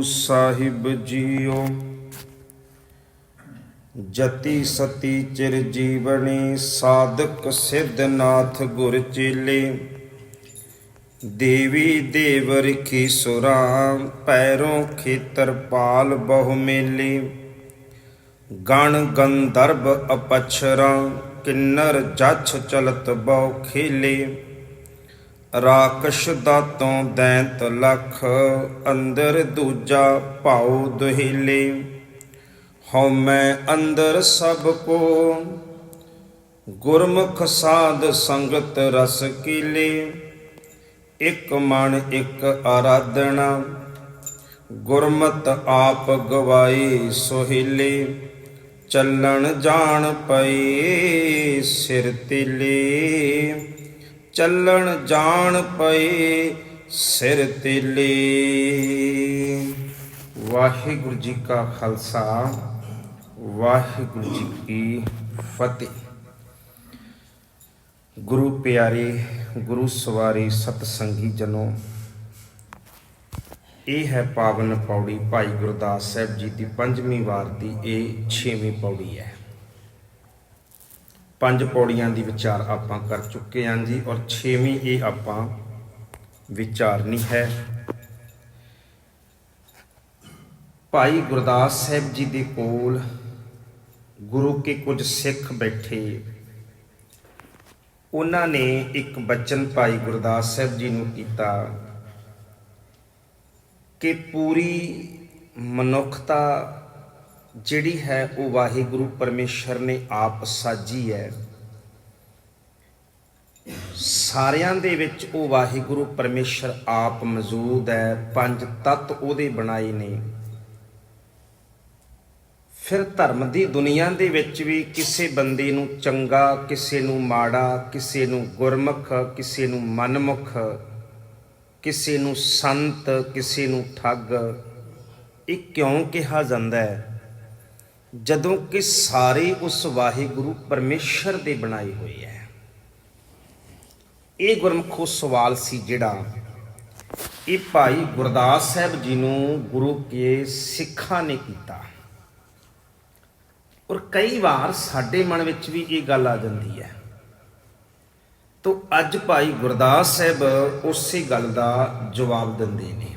Guru Sahib JIO. ਜਤੀ ਸਤੀ ਚਿਰ ਜੀਵਨੀ ਸਾਧਕ ਸਿੱਧਨਾਥ ਗੁਰ ਚੇਲੇ। ਦੇਵੀ ਦੇਵ ਰਖੀ ਸੁਰਾਂ ਪੈਰੋਂ ਖੇਤਰ ਪਾਲ ਬਹੁ ਮੇਲੇ। ਗਣ ਗੰਧਰਬ ਅਪਛਰਾਂ ਕਿੰਨਰ ਜਛ ਚਲਤ ਬਹੁ ਖੇਲੇ। ਰਾਕਸ਼ ਦਾਤੋਂ ਦੈਂਤ ਲਖ, ਅੰਦਰ ਦੂਜਾ ਭਾਉ ਦੁਹੀਲੇ। ਹਉਮੈ ਅੰਦਰ ਸਭ ਕੋ, ਗੁਰਮੁਖ ਸਾਧ ਸੰਗਤ ਰਸ ਕੀਲੇ। ਇਕ ਮਨ ਇਕ ਆਰਾਧਨਾ ਗੁਰਮਤ ਆਪ ਗਵਾਈ ਸੋਹਿਲੇ। ਚੱਲਣ ਜਾਣ ਪਈ ਸਿਰ ਤਿਲੇ। ਚੱਲਣ ਜਾਣ ਪਏ ਸਿਰ ਤਿਲੇ। ਵਾਹਿਗੁਰੂ ਜੀ ਕਾ ਖਾਲਸਾ, ਵਾਹਿਗੁਰੂ ਜੀ ਕੀ ਫਤਿਹ। ਗੁਰੂ ਪਿਆਰੇ, ਗੁਰੂ ਸਵਾਰੀ ਸਤ ਸੰਗੀ ਜਨੋ, ਇਹ ਹੈ ਪਾਵਨ ਪੌੜੀ ਭਾਈ ਗੁਰਦਾਸ ਸਾਹਿਬ ਜੀ ਦੀ ਪੰਜਵੀਂ ਵਾਰ ਦੀ, ਇਹ 6ਵੀਂ ਪੌੜੀ ਹੈ। ਪੰਜ ਪੌੜੀਆਂ ਦੀ ਵਿਚਾਰ ਆਪਾਂ ਕਰ ਚੁੱਕੇ ਹਾਂ ਜੀ ਔਰ 6ਵੀਂ ਇਹ ਆਪਾਂ ਵਿਚਾਰਨੀ ਹੈ। ਭਾਈ ਗੁਰਦਾਸ ਸਾਹਿਬ ਜੀ ਦੇ ਕੋਲ ਗੁਰੂ ਕੇ ਕੁਝ ਸਿੱਖ ਬੈਠੇ। ਉਹਨਾਂ ਨੇ ਇੱਕ ਬਚਨ ਭਾਈ ਗੁਰਦਾਸ ਸਾਹਿਬ ਜੀ ਨੂੰ ਕੀਤਾ ਕਿ ਪੂਰੀ ਮਨੁੱਖਤਾ ਜਿਹੜੀ ਹੈ ਉਹ ਵਾਹਿਗੁਰੂ ਪਰਮੇਸ਼ਰ ਨੇ ਆਪ ਸਾਜੀ ਹੈ। ਸਾਰਿਆਂ ਦੇ ਵਿੱਚ ਉਹ ਵਾਹਿਗੁਰੂ ਪਰਮੇਸ਼ਰ ਆਪ ਮੌਜੂਦ ਹੈ। ਪੰਜ ਤੱਤ ਉਹਦੇ ਬਣਾਏ ਨੇ। ਫਿਰ ਧਰਮ ਦੀ ਦੁਨੀਆ ਦੇ ਵਿੱਚ ਵੀ ਕਿਸੇ ਬੰਦੇ ਨੂੰ ਚੰਗਾ, ਕਿਸੇ ਨੂੰ ਮਾੜਾ, ਕਿਸੇ ਨੂੰ ਗੁਰਮੁਖ, ਕਿਸੇ ਨੂੰ ਮਨਮੁਖ, ਕਿਸੇ ਨੂੰ ਸੰਤ, ਕਿਸੇ ਨੂੰ ਠੱਗ, ਇਹ ਕਿਉਂ ਕਿਹਾ ਜਾਂਦਾ ਹੈ? ਜਦੋਂ ਕਿ ਸਾਰੇ ਉਸ ਵਾਹਿਗੁਰੂ ਪਰਮੇਸ਼ਰ ਦੇ ਬਣਾਏ ਹੋਏ ਹੈ ਇਹ ਗੁਰਮੁਖੋ ਸਵਾਲ ਸੀ ਜਿਹੜਾ ਇਹ ਭਾਈ ਗੁਰਦਾਸ ਸਾਹਿਬ ਜੀ ਨੂੰ ਗੁਰੂ ਕੇ ਸਿੱਖਾਂ ਨੇ ਕੀਤਾ। ਔਰ ਕਈ ਵਾਰ ਸਾਡੇ ਮਨ ਵਿੱਚ ਵੀ ਇਹ ਗੱਲ ਆ ਜਾਂਦੀ ਹੈ ਤੋ ਅੱਜ ਭਾਈ ਗੁਰਦਾਸ ਸਾਹਿਬ ਉਸੇ ਗੱਲ ਦਾ ਜਵਾਬ ਦਿੰਦੇ ਨੇ।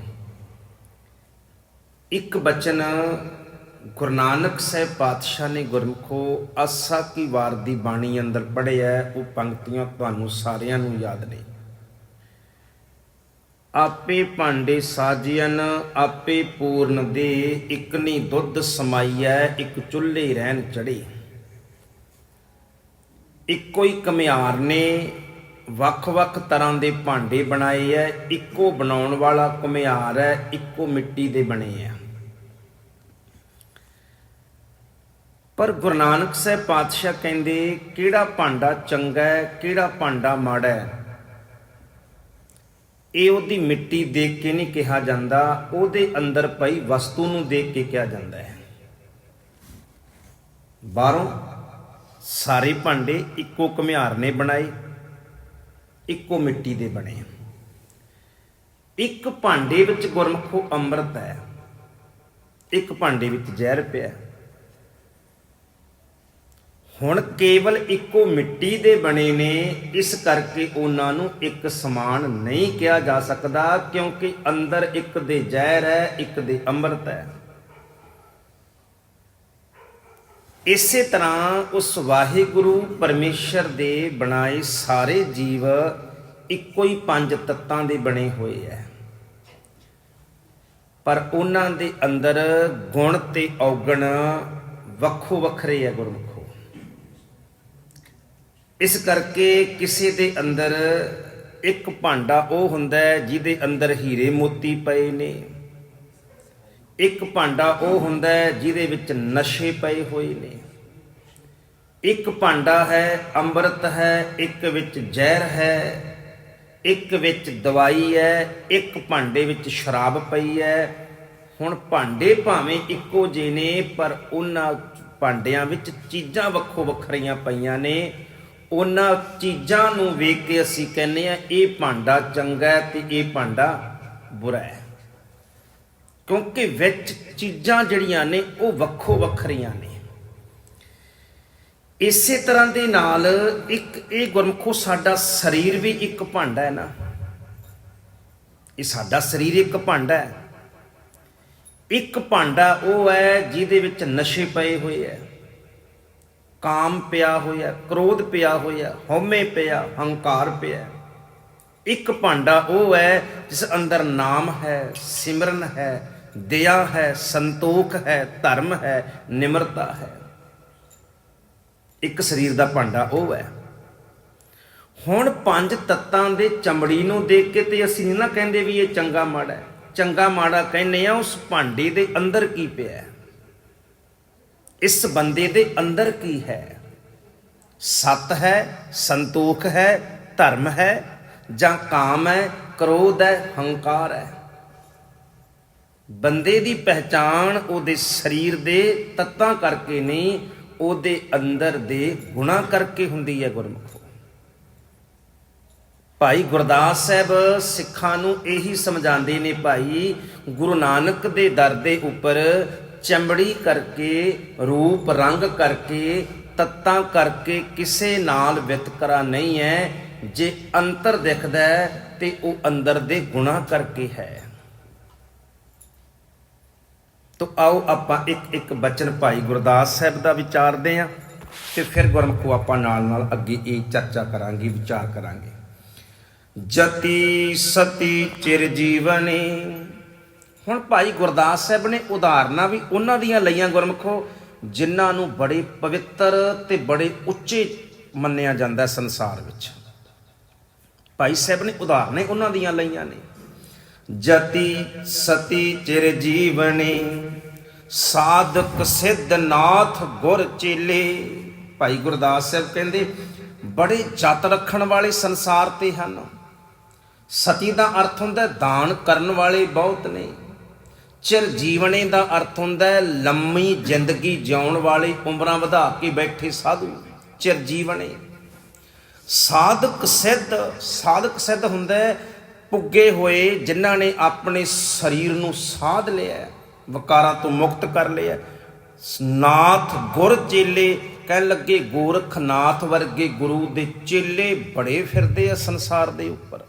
ਇੱਕ ਬਚਨ ਗੁਰੂ ਨਾਨਕ ਸਾਹਿਬ ਪਾਤਸ਼ਾਹ ਨੇ ਗੁਰਮਖੋ ਆਸਾ ਕੀ ਵਾਰ ਦੀ ਬਾਣੀ ਅੰਦਰ ਪੜਿਆ ਉਹ ਪੰਕਤੀਆਂ ਤੁਹਾਨੂੰ ਸਾਰਿਆਂ ਨੂੰ ਯਾਦ ਨੇ। ਆਪੇ ਭਾਂਡੇ ਸਾਜੀਨ ਆਪੇ ਪੂਰਨ ਦੇ, ਇਕਨੀ ਦੁੱਧ ਸਮਾਈਐ, ਇੱਕ ਚੁੱਲ੍ਹੇ ਰਹਿਣ ਚੜੇ ਇੱਕੋ ਹੀ ਕਮਿਆਰ ਨੇ, ਵੱਖ-ਵੱਖ ਤਰ੍ਹਾਂ ਦੇ ਭਾਂਡੇ ਬਣਾਏ ਐ, ਇੱਕੋ ਬਣਾਉਣ ਵਾਲਾ ਕੁਮਿਆਰ ਐ, ਇੱਕੋ ਮਿੱਟੀ ਦੇ ਬਣੇ ਐ। ਪਰ ਗੁਰੂ ਨਾਨਕ ਸਾਹਿਬ ਪਾਤਸ਼ਾਹ ਕਹਿੰਦੇ, ਕਿਹੜਾ ਭਾਂਡਾ ਚੰਗਾ ਹੈ, ਕਿਹੜਾ ਭਾਂਡਾ ਮਾੜਾ ਹੈ? ਇਹ ਉਹਦੀ ਮਿੱਟੀ ਦੇਖ ਕੇ ਨਹੀਂ ਕਿਹਾ ਜਾਂਦਾ, ਉਹਦੇ ਅੰਦਰ ਪਈ ਵਸਤੂ ਨੂੰ ਦੇਖ ਕੇ ਕਿਹਾ ਜਾਂਦਾ ਹੈ। ਬਾਹਰੋਂ ਸਾਰੇ ਭਾਂਡੇ ਇੱਕੋ ਘੁਮਿਆਰ ਨੇ ਬਣਾਏ, ਇੱਕੋ ਮਿੱਟੀ ਦੇ ਬਣੇ ਇੱਕ ਭਾਂਡੇ ਵਿੱਚ ਗੁਰਮਖੋ ਅੰਮ੍ਰਿਤ ਹੈ, ਇੱਕ ਭਾਂਡੇ ਵਿੱਚ ਜ਼ਹਿਰ ਪਿਆ ਹੁਣ ਕੇਵਲ ਇੱਕੋ ਮਿੱਟੀ ਦੇ ਬਣੇ ਨੇ, ਇਸ ਕਰਕੇ ਉਹਨਾਂ ਨੂੰ ਇੱਕ ਸਮਾਨ ਨਹੀਂ ਕਿਹਾ ਜਾ ਸਕਦਾ, ਕਿਉਂਕਿ ਅੰਦਰ ਇੱਕ ਦੇ ਜ਼ਹਿਰ ਹੈ, ਇੱਕ ਦੇ ਅੰਮ੍ਰਿਤ ਹੈ। ਇਸੇ ਤਰ੍ਹਾਂ ਉਸ ਵਾਹਿਗੁਰੂ ਪਰਮੇਸ਼ਰ ਦੇ ਬਣਾਏ ਸਾਰੇ ਜੀਵ ਇੱਕੋ ਹੀ ਪੰਜ ਤੱਤਾਂ ਦੇ ਬਣੇ ਹੋਏ ਐ ਪਰ ਉਹਨਾਂ ਦੇ ਅੰਦਰ ਗੁਣ ਤੇ ਔਗਣ ਵੱਖੋ ਵੱਖਰੇ ਐ ਗੁਰਮੁਖ। ਇਸ ਕਰਕੇ ਕਿਸੇ ਦੇ ਅੰਦਰ ਇੱਕ ਭਾਂਡਾ ਉਹ ਹੁੰਦਾ ਹੈ ਜਿਹਦੇ ਅੰਦਰ ਹੀਰੇ ਮੋਤੀ ਪਏ ਨੇ। ਇੱਕ ਭਾਂਡਾ ਉਹ ਹੁੰਦਾ ਹੈ ਜਿਹਦੇ ਵਿੱਚ ਨਸ਼ੇ ਪਏ ਹੋਏ ਨੇ। ਇੱਕ ਭਾਂਡਾ ਹੈ, ਅੰਮ੍ਰਿਤ ਹੈ, ਇੱਕ ਵਿੱਚ ਜ਼ਹਿਰ ਹੈ, ਇੱਕ ਵਿੱਚ ਦਵਾਈ ਹੈ, ਇੱਕ ਭਾਂਡੇ ਵਿੱਚ ਸ਼ਰਾਬ ਪਈ ਹੈ। ਹੁਣ ਭਾਂਡੇ ਭਾਵੇਂ ਇੱਕੋ ਜਿਹੇ ਨੇ, ਪਰ ਉਹਨਾਂ ਭਾਂਡਿਆਂ ਵਿੱਚ ਚੀਜ਼ਾਂ ਵੱਖੋ ਵੱਖਰੀਆਂ ਪਈਆਂ ਨੇ। ਉਹਨਾਂ ਚੀਜ਼ਾਂ ਨੂੰ ਵੇਖ ਕੇ ਅਸੀਂ ਕਹਿੰਦੇ ਆ ਇਹ ਭਾਂਡਾ ਚੰਗਾ ਹੈ ਤੇ ਇਹ ਭਾਂਡਾ ਬੁਰਾ ਹੈ। ਕਿਉਂਕਿ ਵਿੱਚ ਚੀਜ਼ਾਂ ਜਿਹੜੀਆਂ ਨੇ, ਉਹ ਵੱਖੋ ਵੱਖਰੀਆਂ ਨੇ। ਇਸੇ ਤਰ੍ਹਾਂ ਦੇ ਨਾਲ ਇੱਕ, ਇਹ ਗੁਰਮਖੋ ਸਾਡਾ ਸਰੀਰ ਵੀ ਇੱਕ ਭਾਂਡਾ ਹੈ ਨਾ। ਇਹ ਸਾਡਾ ਸਰੀਰ ਇੱਕ ਭਾਂਡਾ ਹੈ। ਇੱਕ ਭਾਂਡਾ ਉਹ ਹੈ ਜਿਹਦੇ ਵਿੱਚ ਨਸ਼ੇ ਪਏ ਹੋਏ ਹੈ। ਕਾਮ ਪਿਆ ਹੋਇਆ, ਕ੍ਰੋਧ ਪਿਆ ਹੋਇਆ, ਹਉਮੈ ਪਿਆ, ਹੰਕਾਰ ਪਿਆ। ਇੱਕ ਭਾਂਡਾ ਉਹ ਹੈ ਜਿਸ ਅੰਦਰ ਨਾਮ ਹੈ, ਸਿਮਰਨ ਹੈ, ਦਇਆ ਹੈ, ਸੰਤੋਖ ਹੈ, ਧਰਮ ਹੈ, ਨਿਮਰਤਾ ਹੈ। ਇੱਕ ਸਰੀਰ ਦਾ ਭਾਂਡਾ ਉਹ ਹੈ। ਹੁਣ ਪੰਜ ਤੱਤਾਂ ਦੇ ਚਮੜੀ ਨੂੰ ਦੇਖ ਕੇ ਤੇ ਅਸੀਂ ਨਹੀਂ ਨਾ ਕਹਿੰਦੇ ਵੀ ਇਹ ਚੰਗਾ ਮਾੜਾ ਹੈ। ਚੰਗਾ ਮਾੜਾ ਕਹਿੰਦੇ ਆ ਉਸ ਭਾਂਡੇ ਦੇ ਅੰਦਰ ਕੀ ਪਿਆ ਹੈ? ਇਸ ਬੰਦੇ ਦੇ ਅੰਦਰ ਕੀ ਹੈ? ਸਤ ਹੈ, ਸੰਤੋਖ ਹੈ, ਧਰਮ ਹੈ, ਜਾਂ ਕਾਮ ਹੈ, ਕ੍ਰੋਧ ਹੈ, ਹੰਕਾਰ ਹੈ? ਬੰਦੇ ਦੀ ਪਹਿਚਾਣ ਉਹਦੇ ਸਰੀਰ ਦੇ ਤੱਤਾਂ ਕਰਕੇ ਨਹੀਂ, ਉਹਦੇ ਅੰਦਰ ਦੇ ਗੁਣਾ ਕਰਕੇ ਹੁੰਦੀ ਹੈ ਗੁਰਮੁਖੋ। ਭਾਈ ਗੁਰਦਾਸ ਸਾਹਿਬ ਸਿੱਖਾਂ ਨੂੰ ਇਹੀ ਸਮਝਾਉਂਦੇ ਨੇ ਭਾਈ, ਗੁਰੂ ਨਾਨਕ ਦੇ ਦਰ ਦੇ ਉੱਪਰ ਚਮੜੀ ਕਰਕੇ, ਰੂਪ ਰੰਗ ਕਰਕੇ, ਤੱਤਾਂ ਕਰਕੇ ਕਿਸੇ ਨਾਲ ਵਿਤਕਰਾ ਨਹੀਂ ਹੈ। ਜੇ ਅੰਤਰ ਦਿਖਦਾ ਤੇ ਉਹ ਅੰਦਰ ਦੇ ਗੁਣਾ ਕਰਕੇ ਹੈ। ਤੋ ਆਓ ਆਪਾਂ ਇੱਕ ਇੱਕ ਬਚਨ ਭਾਈ ਗੁਰਦਾਸ ਸਾਹਿਬ ਦਾ ਵਿਚਾਰਦੇ ਹਾਂ, ਤੇ ਫਿਰ ਗੁਰਮਖੋ ਆਪਾਂ ਨਾਲ ਨਾਲ ਅੱਗੇ ਇਹ ਚਰਚਾ ਕਰਾਂਗੇ, ਵਿਚਾਰ ਕਰਾਂਗੇ। ਜਤੀ ਸਤੀ ਚਿਰ ਜੀਵਨੇ ਹੁਣ ਭਾਈ ਗੁਰਦਾਸ ਸਾਹਿਬ ਨੇ ਉਦਾਹਰਨਾਂ ਵੀ ਉਹਨਾਂ ਦੀਆਂ ਲਈਆਂ ਗੁਰਮਖੋ, ਜਿਨ੍ਹਾਂ ਨੂੰ ਬੜੇ ਪਵਿੱਤਰ ਤੇ ਬੜੇ ਉੱਚੇ ਮੰਨਿਆ ਜਾਂਦਾ ਸੰਸਾਰ ਵਿੱਚ। ਭਾਈ ਸਾਹਿਬ ਨੇ ਉਦਾਹਰਨੇ ਉਹਨਾਂ ਦੀਆਂ ਲਈਆਂ ਨੇ। ਜਤੀ ਸਤੀ ਚਿਰ ਜੀਵਨੇ, ਸਾਧਕ ਸਿੱਧ ਨਾਥ ਗੁਰ ਚੇਲੇ। ਭਾਈ ਗੁਰਦਾਸ ਸਾਹਿਬ ਕਹਿੰਦੇ, ਬੜੇ ਜਤ ਰੱਖਣ ਵਾਲੇ ਸੰਸਾਰ ਤੇ ਹਨ। ਸਤੀ ਦਾ ਅਰਥ ਹੁੰਦਾ ਦਾਨ ਕਰਨ ਵਾਲੇ ਬਹੁਤ ਨੇ। ਚਿਰ ਜੀਵਣੇ ਦਾ ਅਰਥ ਹੁੰਦਾ ਲੰਮੀ ਜ਼ਿੰਦਗੀ ਜਿਉਣ ਵਾਲੇ, ਉਮਰਾਂ ਵਧਾ ਕੇ ਬੈਠੇ ਸਾਧੂ। ਚਿਰ ਜੀਵਣੇ ਸਾਧਕ ਸਿੱਧ ਸਾਧਕ ਸਿੱਧ ਹੁੰਦਾ ਪੁੱਗੇ ਹੋਏ ਜਿਨ੍ਹਾਂ ਨੇ ਆਪਣੇ ਸਰੀਰ ਨੂੰ ਸਾਧ ਲਿਆ ਵਿਕਾਰਾਂ ਤੋਂ ਮੁਕਤ ਕਰ ਲਿਆ ਨਾਥ ਗੁਰ ਚੇਲੇ ਕਹਿਣ ਲੱਗੇ ਗੋਰਖਨਾਥ ਵਰਗੇ ਗੁਰੂ ਦੇ ਚੇਲੇ ਬੜੇ ਫਿਰਦੇ ਆ ਸੰਸਾਰ ਦੇ ਉੱਪਰ।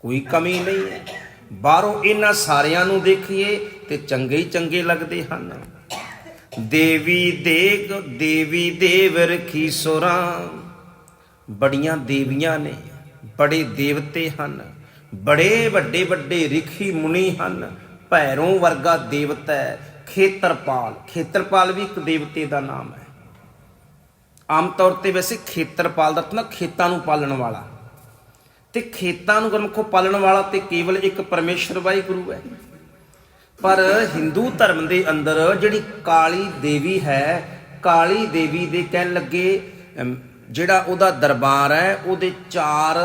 ਕੋਈ ਕਮੀ ਨਹੀਂ ਹੈ। ਬਾਹਰੋਂ ਇਹਨਾਂ ਸਾਰਿਆਂ ਨੂੰ ਦੇਖੀਏ ਤੇ ਚੰਗੇ ਹੀ ਚੰਗੇ ਲੱਗਦੇ ਹਨ। ਦੇਵੀ ਦੇਗ ਦੇਵੀ ਦੇਵ ਰਖੀ ਸੁਰਾਂ। ਬੜੀਆਂ ਦੇਵੀਆਂ ਨੇ, ਬੜੇ ਦੇਵਤੇ ਹਨ। ਬੜੇ ਵੱਡੇ ਵੱਡੇ ਰਿਖੀ ਮੁਨੀ ਹਨ। ਭੈਰੋਂ ਵਰਗਾ ਦੇਵਤਾ ਹੈ, ਖੇਤਰਪਾਲ। ਖੇਤਰਪਾਲ ਵੀ ਇੱਕ ਦੇਵਤੇ ਦਾ ਨਾਮ ਹੈ। ਆਮ ਤੌਰ ਤੇ ਵੈਸੇ ਖੇਤਰਪਾਲ ਦਾ ਤਾਂ ਖੇਤਾਂ ਨੂੰ ਪਾਲਣ ਵਾਲਾ। ਤੇ ਖੇਤਾਂ ਨੂੰ ਗੁਰਮੁਖੋ ਪਾਲਣ ਵਾਲਾ ਤੇ ਕੇਵਲ ਇੱਕ ਪਰਮੇਸ਼ਰ ਵਾਹਿਗੁਰੂ ਹੈ। ਪਰ ਹਿੰਦੂ ਧਰਮ ਦੇ ਅੰਦਰ ਜਿਹੜੀ ਕਾਲੀ ਦੇਵੀ ਹੈ, ਕਾਲੀ ਦੇਵੀ ਦੇ ਕਹਿਣ ਲੱਗੇ ਜਿਹੜਾ ਉਹਦਾ ਦਰਬਾਰ ਹੈ, ਉਹਦੇ ਚਾਰ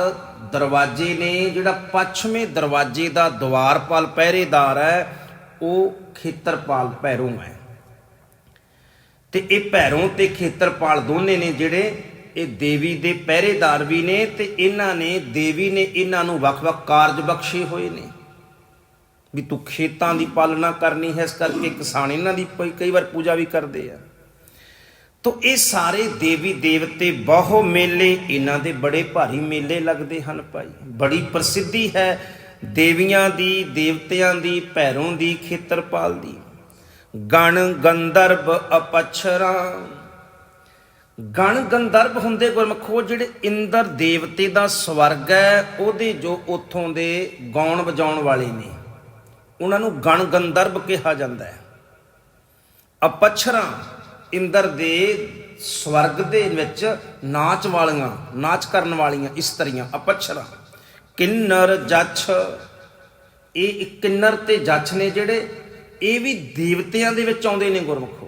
ਦਰਵਾਜ਼ੇ ਨੇ, ਜਿਹੜਾ ਪੱਛਮੇ ਦਰਵਾਜ਼ੇ ਦਾ ਦਵਾਰਪਾਲ ਪਹਿਰੇਦਾਰ ਹੈ, ਉਹ ਖੇਤਰਪਾਲ ਭੈਰੋਂ ਹੈ। ਤੇ ਇਹ ਭੈਰੋਂ ਤੇ ਖੇਤਰਪਾਲ ਦੋਨੇ ਨੇ ਜਿਹੜੇ ਇਹ ਦੇਵੀ ਦੇ ਪਹਿਰੇਦਾਰ ਵੀ ਨੇ ਤੇ ਇਹਨਾਂ ਨੇ, ਦੇਵੀ ਨੇ ਇਹਨਾਂ ਨੂੰ ਵੱਖ-ਵੱਖ ਕਾਰਜ ਬਖਸ਼ੇ ਹੋਏ ਨੇ। ਵੀ ਤੂੰ ਖੇਤਾਂ ਦੀ ਪਾਲਣਾ ਕਰਨੀ ਹੈ, ਇਸ ਕਰਕੇ ਕਿਸਾਨ ਇਹਨਾਂ ਦੀ ਪ- ਕਈ ਵਾਰ ਪੂਜਾ ਵੀ ਕਰਦੇ ਆ। ਤਾਂ ਇਹ ਸਾਰੇ ਦੇਵੀ ਦੇਵਤੇ ਬਹੁ ਮੇਲੇ ਇਹਨਾਂ ਦੇ ਬੜੇ ਭਾਰੀ ਮੇਲੇ ਲੱਗਦੇ ਹਨ ਭਾਈ। ਬੜੀ ਪ੍ਰਸਿੱਧੀ ਹੈ ਦੇਵੀਆਂ ਦੀ, ਦੇਵਤਿਆਂ ਦੀ, ਭੈਰੋਂ ਦੀ, ਖੇਤਰਪਾਲ ਦੀ। ਗਣ ਗੰਧਰਵ ਅਪਛਰਾ ਗਣ ਗੰਧਰਵ ਹੁੰਦੇ ਗੁਰਮਖੋ ਜਿਹੜੇ ਇੰਦਰ ਦੇਵਤੇ ਦਾ ਸਵਰਗ ਹੈ, ਉਹਦੇ ਜੋ ਉਥੋਂ ਦੇ ਗਾਉਣ ਵਜਾਉਣ ਵਾਲੇ ਨੇ, ਉਹਨਾਂ ਨੂੰ ਗਣ ਗੰਧਰਵ ਕਿਹਾ ਜਾਂਦਾ ਹੈ। ਅਪਛਰਾ ਇੰਦਰ ਦੇ ਸਵਰਗ ਦੇ ਵਿੱਚ ਨਾਚ ਵਾਲੀਆਂ, ਨਾਚ ਕਰਨ ਵਾਲੀਆਂ ਇਸਤਰੀਆਂ, ਅਪਛਰਾ, ਕਿੰਨਰ ਜੱਛ, ਇਹ ਕਿੰਨਰ ਤੇ ਜੱਛ ਨੇ ਜਿਹੜੇ, ਇਹ ਵੀ ਦੇਵਤਿਆਂ ਦੇ ਵਿੱਚ ਆਉਂਦੇ ਨੇ ਗੁਰਮੁਖੋ।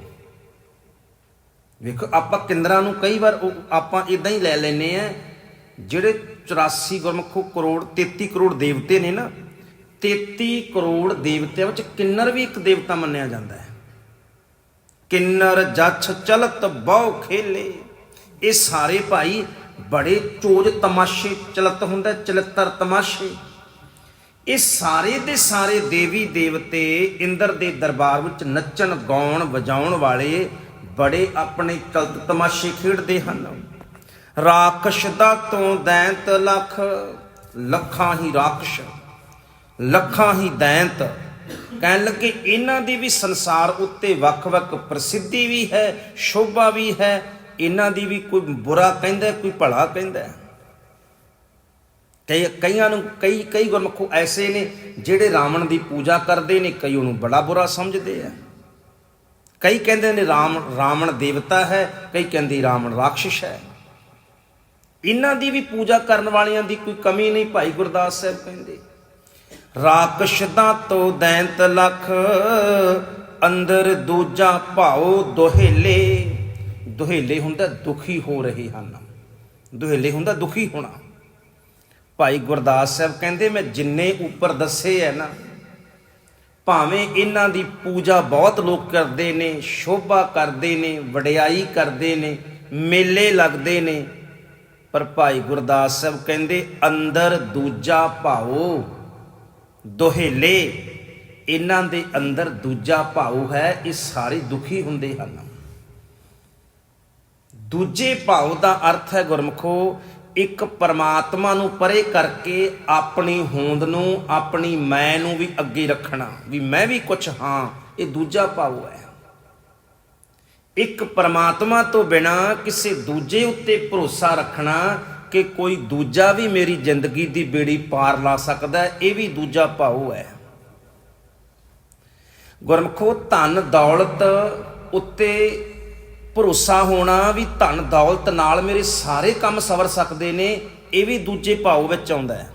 ਵੇਖੋ, ਆਪਾਂ ਕਿੰਦਰਾਂ ਨੂੰ ਕਈ ਵਾਰ ਉਹ ਆਪਾਂ ਇਦਾਂ ਹੀ ਲੈ ਲੈਨੇ ਆ ਜਿਹੜੇ 84 ਗੁਰਮੁਖੋ ਕਰੋੜ 33 ਕਰੋੜ ਦੇਵਤੇ ਨੇ ਨਾ 33 ਕਰੋੜ ਦੇਵਤਿਆਂ ਵਿੱਚ ਕਿੰਨਰ ਵੀ ਇੱਕ ਦੇਵਤਾ ਮੰਨਿਆ ਜਾਂਦਾ ਹੈ। ਕਿੰਨਰ ਜੱਛ ਚਲਤ ਬਹੁ ਖੇਲੇ। ਇਹ ਸਾਰੇ ਭਾਈ ਬੜੇ ਚੋਜ ਤਮਾਸ਼ੇ ਚਲਤ ਹੁੰਦਾ ਚਲਤਰ ਤਮਾਸ਼ੇ। ਇਹ ਸਾਰੇ ਦੇ ਸਾਰੇ ਦੇਵੀ ਦੇਵਤੇ ਇੰਦਰ ਦੇ ਦਰਬਾਰ ਵਿੱਚ ਨੱਚਣ, ਗਾਉਣ, ਵਜਾਉਣ ਵਾਲੇ ਬੜੇ ਆਪਣੇ ਚਲਤ ਤਮਾਸ਼ੇ ਖੇਡਦੇ ਹਨ। ਰਾਖਸ਼ ਦਾ ਤੋਂ ਦੈਂਤ ਲੱਖ, ਲੱਖਾਂ ਹੀ ਰਾਖਸ਼, ਲੱਖਾਂ ਹੀ ਦੈਂਤ। ਕਹਿਣ ਲੱਗੇ, ਇਹਨਾਂ ਦੀ ਵੀ ਸੰਸਾਰ ਉੱਤੇ ਵੱਖ-ਵੱਖ ਪ੍ਰਸਿੱਧੀ ਵੀ ਹੈ, ਸ਼ੋਭਾ ਵੀ ਹੈ। ਇਹਨਾਂ ਦੀ ਵੀ ਕੋਈ ਬੁਰਾ ਕਹਿੰਦਾ, ਕੋਈ ਭਲਾ ਕਹਿੰਦਾ। ਕਈ, ਕਈਆਂ ਨੂੰ, ਕਈ ਕਈ ਗੁਰਮਖੋ ਐਸੇ ਨੇ ਜਿਹੜੇ ਰਾਵਣ ਦੀ ਪੂਜਾ ਕਰਦੇ ਨੇ, ਕਈ ਉਹਨੂੰ ਬੜਾ ਬੁਰਾ ਸਮਝਦੇ ਆ। ਕਈ ਕਹਿੰਦੇ ਨੇ ਰਾਮ, ਰਾਵਣ ਦੇਵਤਾ ਹੈ, ਕਈ ਕਹਿੰਦੇ ਰਾਵਣ ਰਾਖਸ਼ ਹੈ। ਇਹਨਾਂ ਦੀ ਵੀ ਪੂਜਾ ਕਰਨ ਵਾਲਿਆਂ ਦੀ ਕੋਈ ਕਮੀ ਨਹੀਂ, ਭਾਈ ਗੁਰਦਾਸ ਸਾਹਿਬ ਕਹਿੰਦੇ। ਰਾਕਸ਼ਦਾਂ ਤੋਂ ਦੈਂਤ ਲਖ, ਅੰਦਰ ਦੂਜਾ ਭਾਉ ਦੁਹੇਲੇ। ਦੁਹੇਲੇ ਹੁੰਦਾ ਦੁਖੀ ਹੋ ਰਹੇ ਹਨ। ਦੁਹੇਲੇ ਹੁੰਦਾ ਦੁਖੀ ਹੋਣਾ। ਭਾਈ ਗੁਰਦਾਸ ਸਾਹਿਬ ਕਹਿੰਦੇ, ਮੈਂ ਜਿੰਨੇ ਉੱਪਰ ਦੱਸੇ ਐ ਨਾ ਭਾਵੇਂ ਇਹਨਾਂ ਦੀ ਪੂਜਾ ਬਹੁਤ ਲੋਕ ਕਰਦੇ ਨੇ, ਸ਼ੋਭਾ ਕਰਦੇ ਨੇ, ਵਡਿਆਈ ਕਰਦੇ ਨੇ, ਮੇਲੇ ਲੱਗਦੇ ਨੇ, ਪਰ ਭਾਈ ਗੁਰਦਾਸ ਸਾਹਿਬ ਕਹਿੰਦੇ, ਅੰਦਰ ਦੂਜਾ ਭਾਉ ਦੁਹੇਲੇ ਇਹਨਾਂ ਦੇ ਅੰਦਰ ਦੂਜਾ ਭਾਉ ਹੈ, ਇਹ ਸਾਰੇ ਦੁਖੀ ਹੁੰਦੇ ਹਨ। ਦੂਜੇ ਭਾਉ ਦਾ ਅਰਥ ਹੈ ਗੁਰਮਖੋ ਇੱਕ ਪਰਮਾਤਮਾ ਨੂੰ ਪਰੇ ਕਰਕੇ ਆਪਣੀ ਹੋਂਦ ਨੂੰ, ਆਪਣੀ ਮੈਂ ਨੂੰ ਵੀ ਅੱਗੇ ਰੱਖਣਾ, ਵੀ ਮੈਂ ਵੀ ਕੁਝ ਹਾਂ, ਇਹ ਦੂਜਾ ਭਾਉ ਹੈ। ਇੱਕ ਪਰਮਾਤਮਾ ਤੋਂ ਬਿਨਾ ਕਿਸੇ ਦੂਜੇ ਉੱਤੇ ਭਰੋਸਾ ਰੱਖਣਾ ਕਿ ਕੋਈ ਦੂਜਾ ਵੀ ਮੇਰੀ ਜ਼ਿੰਦਗੀ ਦੀ ਬੇੜੀ ਪਾਰ ਲਾ ਸਕਦਾ ਇਹ ਵੀ ਦੂਜਾ ਭਾਉ ਹੈ। ਗੁਰਮਖੋ, ਧਨ ਦੌਲਤ ਉੱਤੇ ਭਰੋਸਾ ਹੋਣਾ ਵੀ ਧਨ ਦੌਲਤ ਨਾਲ ਮੇਰੇ ਸਾਰੇ ਕੰਮ ਸਵਰ ਸਕਦੇ ਨੇ, ਇਹ ਵੀ ਦੂਜੇ ਭਾਉ ਵਿੱਚ ਆਉਂਦਾ ਹੈ।